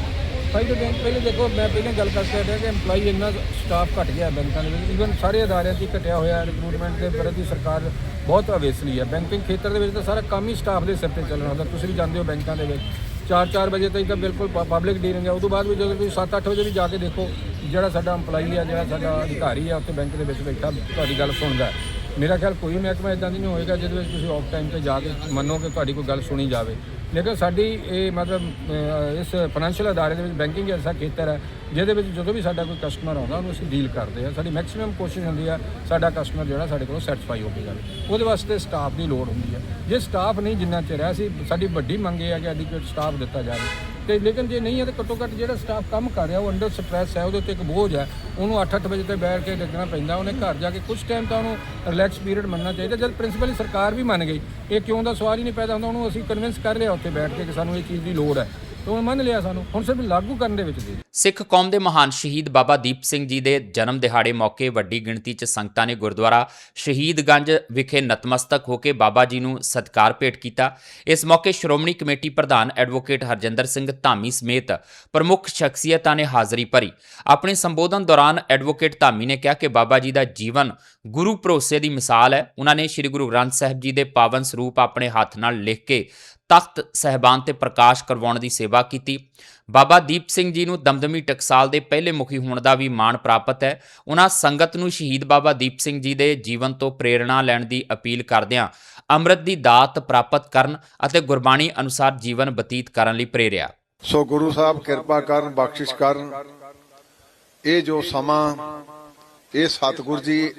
5 ਡੇ ਬੈਂਕ ਪਹਿਲੇ ਦੇਖੋ, ਮੈਂ ਪਹਿਲਾਂ ਗੱਲ ਕਰ ਸਕਦਾ ਕਿ EMPLOYE ਇੰਨਾ ਸਟਾਫ ਘਟ ਗਿਆ ਬੈਂਕਾਂ ਦੇ ਵਿੱਚ। ਈਵਨ ਸਾਰੇ ਅਦਾਰਿਆਂ 'ਚ ਹੀ ਘਟਿਆ ਹੋਇਆ ਰਿਕਰੂਟਮੈਂਟ ਦੇ ਪ੍ਰਤੀ ਸਰਕਾਰ ਬਹੁਤ ਅਵੇਸਲੀ ਹੈ। ਬੈਂਕਿੰਗ ਖੇਤਰ ਦੇ ਵਿੱਚ ਤਾਂ ਸਾਰਾ ਕੰਮ ਹੀ ਸਟਾਫ ਦੇ ਸਿਰ ਤੇ ਚੱਲਣਾ ਹੁੰਦਾ ਤੁਸੀਂ ਵੀ ਜਾਣਦੇ ਹੋ ਬੈਂਕਾਂ ਦੇ ਵਿੱਚ। 4-4 ਵਜੇ ਤਾਈਂ ਤਾਂ ਬਿਲਕੁਲ ਪਬਲਿਕ ਡੀਲਿੰਗ ਹੈ। ਉਦੋਂ ਬਾਅਦ ਵੀ ਜਦੋਂ ਤੁਸੀਂ 7-8 ਵਜੇ ਵੀ ਜਾ ਕੇ ਦੇਖੋ, ਜਿਹੜਾ ਸਾਡਾ EMPLOYE ਆ, ਜਿਹੜਾ ਸਾਡਾ ਅਧਿਕਾਰੀ ਆ, ਉੱਥੇ ਬੈਂਕ ਦੇ ਵਿੱਚ ਬੈਠਾ, ਤੁਹਾਡੀ ਗੱਲ ਸੁਣਦਾ ਮੇਰਾ ਖਿਆਲ ਕੋਈ ਮਹਿਕਮਾ ਇਦਾਂ ਦੀ ਨਹੀਂ ਹੋਏਗਾ ਜਿਹਦੇ ਵਿੱਚ ਤੁਸੀਂ ਆਫ ਟਾਈਮ ਤੇ ਜਾ ਕੇ ਮੰਨੋ ਕਿ ਤੁਹਾਡੀ ਕੋਈ ਗੱਲ ਸੁਣੀ ਜਾਵੇ। ਲੇਕਿਨ ਸਾਡੀ ਇਹ ਮਤਲਬ ਇਸ ਫਾਈਨੈਂਸ਼ੀਅਲ ਅਦਾਰੇ ਦੇ ਵਿੱਚ ਬੈਂਕਿੰਗ ਐਸਾ ਖੇਤਰ ਹੈ, ਜਿਹਦੇ ਵਿੱਚ ਜਦੋਂ ਵੀ ਸਾਡਾ ਕੋਈ ਕਸਟਮਰ ਆਉਂਦਾ, ਉਹਨੂੰ ਅਸੀਂ ਡੀਲ ਕਰਦੇ ਆ ਸਾਡੀ ਮੈਕਸਿਮਮ ਕੋਸ਼ਿਸ਼ ਹੁੰਦੀ ਆ ਸਾਡਾ ਕਸਟਮਰ ਜਿਹੜਾ ਸਾਡੇ ਕੋਲੋਂ ਸੈਟੀਸਫਾਈ ਹੋ ਕੇ ਜਾਵੇ। ਉਹਦੇ ਵਾਸਤੇ ਸਟਾਫ ਦੀ ਲੋੜ ਹੁੰਦੀ ਹੈ। ਜੇ ਸਟਾਫ ਨਹੀਂ ਜਿੰਨਾ ਚਿਰ ਹੈ, ਅਸੀਂ ਸਾਡੀ ਵੱਡੀ ਮੰਗ ਇਹ ਹੈ ਕਿ ਐਡਿਕੁਏਟ ਸਟਾਫ ਦਿੱਤਾ ਜਾਵੇ। ਤੇ ਲੇਕਿਨ ਜੇ ਨਹੀਂ ਹੈ ਤਾਂ ਘੱਟੋ ਘੱਟ ਜਿਹੜਾ ਸਟਾਫ ਕੰਮ ਕਰ ਰਿਹਾ, ਉਹ ਅੰਡਰ ਸਟ੍ਰੈਸ ਹੈ, ਉਹਦੇ ਉੱਤੇ ਇੱਕ ਬੋਝ ਹੈ। ਉਹਨੂੰ 8-8 ਵਜੇ ਤੇ ਬੈਠ ਕੇ ਲੱਗਣਾ ਪੈਂਦਾ, ਉਹਨੇ ਘਰ ਜਾ ਕੇ ਕੁਝ ਟਾਈਮ ਤਾਂ ਉਹਨੂੰ ਰਿਲੈਕਸ ਪੀਰੀਅਡ ਮੰਨਣਾ ਚਾਹੀਦਾ, ਜਦ ਪ੍ਰਿੰਸੀਪਲੀ ਸਰਕਾਰ ਵੀ ਮੰਨ ਗਈ। ਇਹ ਕਿਉਂ ਦਾ ਸਵਾਲ ਹੀ ਨਹੀਂ ਪੈਦਾ ਹੁੰਦਾ, ਉਹਨੂੰ ਅਸੀਂ ਕਨਵਿੰਸ ਕਰ ਲਿਆ ਉੱਥੇ ਬੈਠ ਕੇ ਕਿ ਸਾਨੂੰ ਇਹ ਚੀਜ਼ ਦੀ ਲੋੜ ਹੈ। ਤੇ ਉਹਨੇ ਮੰਨ ਲਿਆ ਸਾਨੂੰ, ਹੁਣ ਸਿਰਫ ਲਾਗੂ ਕਰਨ ਦੇ ਵਿੱਚ ਦੇ। ਸਿੱਖ ਕੌਮ ਦੇ ਮਹਾਨ ਸ਼ਹੀਦ ਬਾਬਾ ਦੀਪ ਸਿੰਘ ਜੀ ਦੇ ਜਨਮ ਦਿਹਾੜੇ ਮੌਕੇ ਵੱਡੀ ਗਿਣਤੀ 'ਚ ਸੰਗਤਾਂ ਨੇ ਗੁਰਦੁਆਰਾ ਸ਼ਹੀਦਗੰਜ ਵਿਖੇ ਨਤਮਸਤਕ ਹੋ ਕੇ ਬਾਬਾ ਜੀ ਨੂੰ ਸਤਿਕਾਰ ਭੇਟ ਕੀਤਾ। ਇਸ ਮੌਕੇ ਸ਼੍ਰੋਮਣੀ ਕਮੇਟੀ ਪ੍ਰਧਾਨ ਐਡਵੋਕੇਟ ਹਰਜਿੰਦਰ ਸਿੰਘ ਧਾਮੀ ਸਮੇਤ ਪ੍ਰਮੁੱਖ ਸ਼ਖਸੀਅਤਾਂ ਨੇ ਹਾਜ਼ਰੀ ਭਰੀ। ਆਪਣੇ ਸੰਬੋਧਨ ਦੌਰਾਨ ਐਡਵੋਕੇਟ ਧਾਮੀ ਨੇ ਕਿਹਾ ਕਿ ਬਾਬਾ ਜੀ ਦਾ ਜੀਵਨ ਗੁਰੂ ਭਰੋਸੇ ਦੀ ਮਿਸਾਲ ਹੈ। ਉਹਨਾਂ ਨੇ ਸ੍ਰੀ ਗੁਰੂ ਗ੍ਰੰਥ ਸਾਹਿਬ ਜੀ ਦੇ ਪਾਵਨ ਸਰੂਪ ਆਪਣੇ ਹੱਥ ਨਾਲ ਲਿਖ ਕੇ ਤਖਤ ਸਹਿਬਾਨ ਤੇ ਪ੍ਰਕਾਸ਼ ਕਰਵਾਉਣ ਦੀ ਸੇਵਾ ਕੀਤੀ। ਬਾਬਾ ਦੀਪ ਸਿੰਘ ਜੀ ਨੂੰ ਦਮਦਮੀ ਟਕਸਾਲ ਦੇ ਪਹਿਲੇ ਮੁਖੀ ਹੋਣ ਦਾ ਵੀ ਮਾਣ ਪ੍ਰਾਪਤ ਹੈ। ਉਹਨਾਂ ਸੰਗਤ ਨੂੰ ਸ਼ਹੀਦ ਬਾਬਾ ਦੀਪ ਸਿੰਘ ਜੀ ਦੇ ਜੀਵਨ ਤੋਂ ਪ੍ਰੇਰਣਾ ਲੈਣ ਦੀ ਅਪੀਲ ਕਰਦਿਆਂ ਅੰਮ੍ਰਿਤ ਦੀ ਦਾਤ ਪ੍ਰਾਪਤ ਕਰਨ ਅਤੇ ਗੁਰਬਾਣੀ ਅਨੁਸਾਰ ਜੀਵਨ ਬਤੀਤ ਕਰਨ ਲਈ ਪ੍ਰੇਰਿਆ। ਸੋ ਗੁਰੂ ਸਾਹਿਬ ਕਿਰਪਾ ਕਰਨ, ਬਖਸ਼ਿਸ਼ ਕਰਨ। ਇਹ ਜੋ ਸਮਾਂ, ਇਹ ਸਤਿਗੁਰ ਜੀ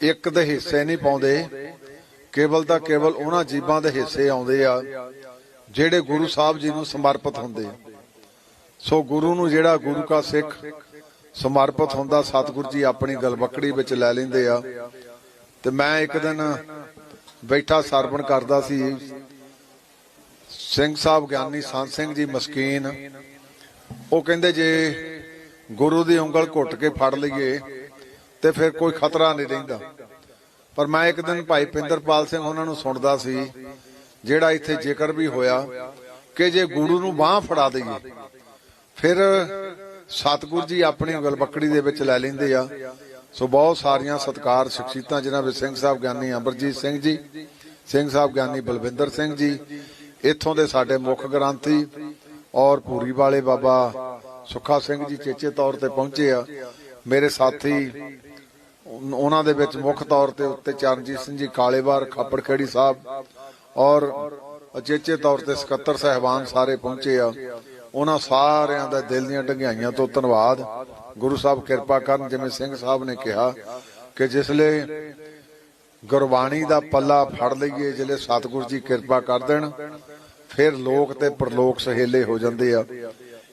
ਇੱਕ ਦੇ ਹਿੱਸੇ ਨਹੀਂ ਪਾਉਂਦੇ। ਕੇਵਲ ਤਾਂ ਕੇਵਲ ਉਹਨਾਂ ਜੀਵਾਂ ਦੇ ਹਿੱਸੇ ਆਉਂਦੇ ਆ। ਜਿਹੜੇ ਗੁਰੂ ਸਾਹਿਬ ਜੀ ਨੂੰ ਸਮਰਪਿਤ ਹੁੰਦੇ ਆ। ਸੋ ਗੁਰੂ ਨੂੰ ਜਿਹੜਾ ਗੁਰੂ ਕਾ ਸਿੱਖ ਸਮਰਪਿਤ ਹੁੰਦਾ, ਸਤਿਗੁਰ ਜੀ ਆਪਣੀ ਗਲਬਕੜੀ ਵਿੱਚ ਲੈ ਲੈਂਦੇ ਆ। ਤੇ ਮੈਂ ਇੱਕ ਦਿਨ ਬੈਠਾ ਸਰਵਣ ਕਰਦਾ ਸੀ। ਸਿੰਘ ਸਾਹਿਬ ਗਿਆਨੀ ਸੰਤ ਸਿੰਘ ਜੀ ਮਸਕੀਨ, ਉਹ ਕਹਿੰਦੇ ਜੇ ਗੁਰੂ ਦੀ ਉਂਗਲ ਘੁੱਟ ਕੇ ਫੜ ਲਈਏ, ਤੇ ਫਿਰ ਕੋਈ ਖਤਰਾ ਨਹੀਂ ਰਹਿੰਦਾ। ਪਰ ਮੈਂ ਇੱਕ ਦਿਨ ਭਾਈ ਪਿੰਦਰਪਾਲ ਸਿੰਘ ਉਹਨਾਂ ਨੂੰ ਸੁਣਦਾ ਸੀ ਜਿਹੜਾ ਇੱਥੇ ਜ਼ਿਕਰ ਵੀ ਹੋਇਆ ਕਿ ਜੇ ਗੁਰੂ ਨੂੰ ਬਾਹ ਫੜਾ ਦਈਏ, ਫਿਰ ਸਤਿਗੁਰ ਜੀ ਆਪਣੀ ਉਂਗਲ ਦੇ ਵਿੱਚ ਲੈ ਲੈਂਦੇ ਆ। ਸੋ ਬਹੁਤ ਸਾਰੀਆਂ ਸਤਕਾਰ ਸ਼ਖਸੀਅਤਾਂ ਜਿਨ੍ਹਾਂ ਵਿੱਚ ਸਿੰਘ ਸਾਹਿਬ ਗਿਆਨੀ ਅਮਰਜੀਤ ਸਿੰਘ ਜੀ, ਸਿੰਘ ਸਾਹਿਬ ਗਿਆਨੀ ਬਲਵਿੰਦਰ ਸਿੰਘ ਜੀ, ਇੱਥੋਂ ਦੇ ਸਾਡੇ ਮੁੱਖ ਗ੍ਰੰਥੀ ਔਰ ਪੂਰੀ ਵਾਲੇ ਬਾਬਾ ਸੁਖਾ ਸਿੰਘ ਜੀ ਚੇਚੇ ਤੌਰ ਤੇ ਪਹੁੰਚੇ ਆ। ਮੇਰੇ ਸਾਥੀ, ਉਨ- ਉਹਨਾਂ ਦੇ ਵਿੱਚ ਮੁੱਖ ਤੌਰ ਤੇ ਉੱਤੇ ਚਰਨਜੀਤ ਸਿੰਘ ਜੀ ਕਾਲੇਵਾਰ ਖਾਪੜਖੇੜੀ ਸਾਹਿਬ ਔਰ ਅਚੇਚੇ ਤੌਰ ਤੇ ਸਕੱਤਰ ਸਹਿਬਾਨ ਸਾਰੇ ਪਹੁੰਚੇ ਆ। ਉਹਨਾਂ ਸਾਰਿਆਂ ਦਾ ਦਿਲ ਦੀਆਂ ਢੰਗਿਆਈਆਂ ਤੋਂ ਧੰਨਵਾਦ। ਗੁਰੂ ਸਾਹਿਬ ਕਿਰਪਾ ਕਰਨ, ਜਿਵੇਂ ਸਿੰਘ ਸਾਹਿਬ ਨੇ ਕਿਹਾ ਕਿ ਜਿਸਲੇ ਗੁਰਬਾਣੀ ਦਾ ਪੱਲਾ ਫੜ ਲਈਏ ਜਿਲੇ ਸਤਿਗੁਰੂ ਜੀ ਕਿਰਪਾ ਕਰ ਦੇਣ, ਫਿਰ ਲੋਕ ਤੇ ਪਰਲੋਕ ਸਹੇਲੇ ਹੋ ਜਾਂਦੇ ਆ।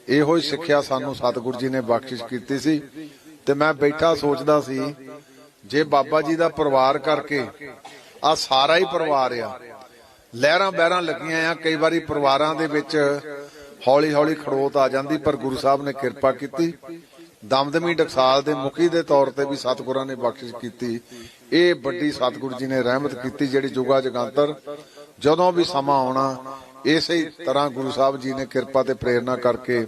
ਇਹੋ ਹੀ ਸਿੱਖਿਆ ਸਾਨੂੰ ਸਤਿਗੁਰੂ ਜੀ ਨੇ ਬਖਸ਼ਿਸ਼ ਕੀਤੀ ਸੀ। ਤੇ ਮੈਂ ਬੈਠਾ ਸੋਚਦਾ ਸੀ, ਜੇ ਬਾਬਾ ਜੀ ਦਾ ਪਰਿਵਾਰ ਕਰਕੇ ਆ ਸਾਰਾ ਹੀ ਪਰਿਵਾਰ ਆ ਲਹਿਰਾਂ ਬਹਿਰਾਂ ਲੱਗੀਆਂ ਆ, ਕਈ ਵਾਰੀ ਪਰਿਵਾਰਾਂ ਦੇ ਵਿੱਚ ਹੌਲੀ ਹੌਲੀ ਖੜੋਤ ਆ ਜਾਂਦੀ, ਪਰ ਗੁਰੂ ਸਾਹਿਬ ਨੇ ਕਿਰਪਾ ਕੀਤੀ। ਦਮਦਮੀ ਟਕਸਾਲ ਦੇ ਮੁਖੀ ਦੇ ਤੌਰ ਤੇ ਵੀ ਸਤਿਗੁਰਾਂ ਨੇ ਬਖਸ਼ਿਸ਼ ਕੀਤੀ। ਇਹ ਵੱਡੀ ਸਤਿਗੁਰੂ ਜੀ ਨੇ ਰਹਿਮਤ ਕੀਤੀ, ਜਿਹੜੀ ਜੁਗਾ ਜਗਾਂਤਰ ਜਦੋਂ ਵੀ ਸਮਾਂ ਆਉਣਾ, ਇਸੇ ਤਰ੍ਹਾਂ ਗੁਰੂ ਸਾਹਿਬ ਜੀ ਨੇ ਕਿਰਪਾ ਤੇ ਪ੍ਰੇਰਣਾ ਕਰਕੇ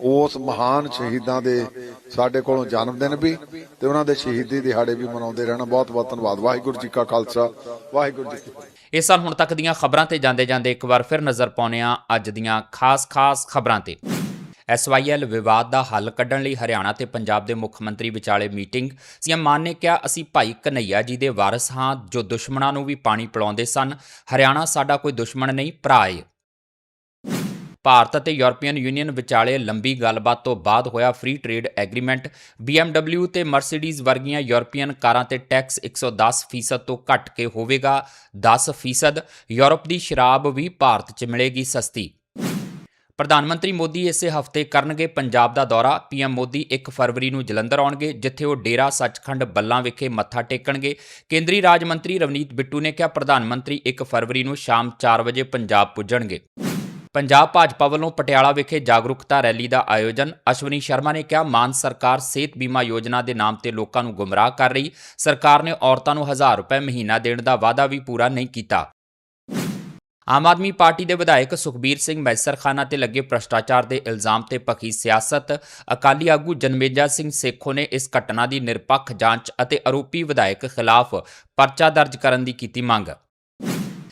ਉਸ ਮਹਾਨ ਸ਼ਹੀਦਾਂ ਦੇ ਸਾਡੇ ਕੋਲੋਂ ਜਨਮ ਦਿਨ ਵੀ ਤੇ ਉਹਨਾਂ ਦੇ ਸ਼ਹੀਦੀ ਦਿਹਾੜੇ ਵੀ ਮਨਾਉਂਦੇ ਰਹਿਣਾ। ਬਹੁਤ ਬਹੁਤ ਧੰਨਵਾਦ। ਵਾਹਿਗੁਰੂ ਜੀ ਕਾ ਖਾਲਸਾ। ਵਾਹਿਗੁਰੂ ਜੀ ਕੀ ਫਤਿਹ। ਇਸ ਸਾਲ ਹੁਣ ਤੱਕ ਦੀਆਂ ਖਬਰਾਂ ਤੇ ਜਾਂਦੇ ਜਾਂਦੇ ਇੱਕ ਵਾਰ ਫਿਰ ਨਜ਼ਰ ਪਾਉਂਦੇ ਹਾਂ ਅੱਜ ਦੀਆਂ ਖਾਸ-ਖਾਸ ਖਬਰਾਂ ਤੇ। ਐਸਵਾਈਐਲ ਵਿਵਾਦ ਦਾ ਹੱਲ ਕੱਢਣ ਲਈ ਹਰਿਆਣਾ ਤੇ ਪੰਜਾਬ ਦੇ ਮੁੱਖ ਮੰਤਰੀ ਵਿਚਾਲੇ ਮੀਟਿੰਗ। ਸੀਐਮ ਮਾਨ ਨੇ ਕਿਹਾ, ਅਸੀਂ ਭਾਈ ਕਨਈਆ ਜੀ ਦੇ ਵਾਰਿਸ ਹਾਂ, ਜੋ ਦੁਸ਼ਮਣਾਂ ਨੂੰ ਵੀ ਪਾਣੀ ਪਿਲਾਉਂਦੇ ਸਨ। ਹਰਿਆਣਾ ਸਾਡਾ ਕੋਈ ਦੁਸ਼ਮਣ ਨਹੀਂ, ਭਰਾ ਏ। ਭਾਰਤ ਅਤੇ ਯੂਰਪੀਅਨ ਯੂਨੀਅਨ ਵਿਚਾਲੇ ਲੰਬੀ ਗੱਲਬਾਤ ਤੋਂ ਬਾਅਦ ਹੋਇਆ ਫ੍ਰੀ ਟ੍ਰੇਡ ਐਗਰੀਮੈਂਟ BMW ਤੇ ਮਰਸੀਡੀਜ਼ ਵਰਗੀਆਂ ਯੂਰਪੀਅਨ ਕਾਰਾਂ ਤੇ ਟੈਕਸ 110% ਤੋਂ ਘਟ ਕੇ ਹੋਵੇਗਾ 10% ਯੂਰਪ ਦੀ ਸ਼ਰਾਬ ਵੀ ਭਾਰਤ 'ਚ ਮਿਲੇਗੀ ਸਸਤੀ। ਪ੍ਰਧਾਨ ਮੰਤਰੀ ਮੋਦੀ ਇਸੇ ਹਫ਼ਤੇ ਕਰਨਗੇ ਪੰਜਾਬ ਦਾ ਦੌਰਾ। ਪੀਐਮ ਮੋਦੀ 1 ਫਰਵਰੀ ਨੂੰ ਜਲੰਧਰ ਆਉਣਗੇ, ਜਿੱਥੇ ਉਹ ਡੇਰਾ ਸੱਚਖੰਡ ਬੱਲਾਂ ਵਿਖੇ ਮੱਥਾ ਟੇਕਣਗੇ। ਕੇਂਦਰੀ ਰਾਜ ਮੰਤਰੀ ਰਵਨੀਤ ਬਿੱਟੂ ਨੇ ਕਿਹਾ, ਪ੍ਰਧਾਨ ਮੰਤਰੀ 1 ਫਰਵਰੀ ਨੂੰ ਸ਼ਾਮ 4 ਵਜੇ ਪੰਜਾਬ ਪੁੱਜਣਗੇ। ਪੰਜਾਬ ਭਾਜਪਾ ਵੱਲੋਂ ਪਟਿਆਲਾ ਵਿਖੇ ਜਾਗਰੂਕਤਾ ਰੈਲੀ ਦਾ ਆਯੋਜਨ, ਅਸ਼ਵਨੀ ਸ਼ਰਮਾ ਨੇ ਕਿਹਾ, ਮਾਨ ਸਰਕਾਰ ਸਿਹਤ ਬੀਮਾ ਯੋਜਨਾ ਦੇ ਨਾਮ ਤੇ ਲੋਕਾਂ ਨੂੰ ਗੁੰਮਰਾਹ ਕਰ ਰਹੀ, ਸਰਕਾਰ ਨੇ ਔਰਤਾਂ ਨੂੰ 1000 ਰੁਪਏ ਮਹੀਨਾ ਦੇਣ ਦਾ ਵਾਅਦਾ ਵੀ ਪੂਰਾ ਨਹੀਂ ਕੀਤਾ। ਆਮ ਆਦਮੀ ਪਾਰਟੀ ਦੇ ਵਿਧਾਇਕ ਸੁਖਬੀਰ ਸਿੰਘ ਮੈਸਰਖਾਨਾ ਤੇ ਲੱਗੇ ਭ੍ਰਸ਼ਟਾਚਾਰ ਦੇ ਇਲਜ਼ਾਮ ਤੇ ਪੱਕੀ ਸਿਆਸਤ, ਅਕਾਲੀ ਆਗੂ ਜਨਮੇਜਾ ਸਿੰਘ ਸੇਖੋ ਨੇ ਇਸ ਘਟਨਾ ਦੀ ਨਿਰਪੱਖ ਜਾਂਚ ਅਤੇ ਆਰੋਪੀ ਵਿਧਾਇਕ ਖਿਲਾਫ ਪਰਚਾ ਦਰਜ ਕਰਨ ਦੀ ਕੀਤੀ ਮੰਗ।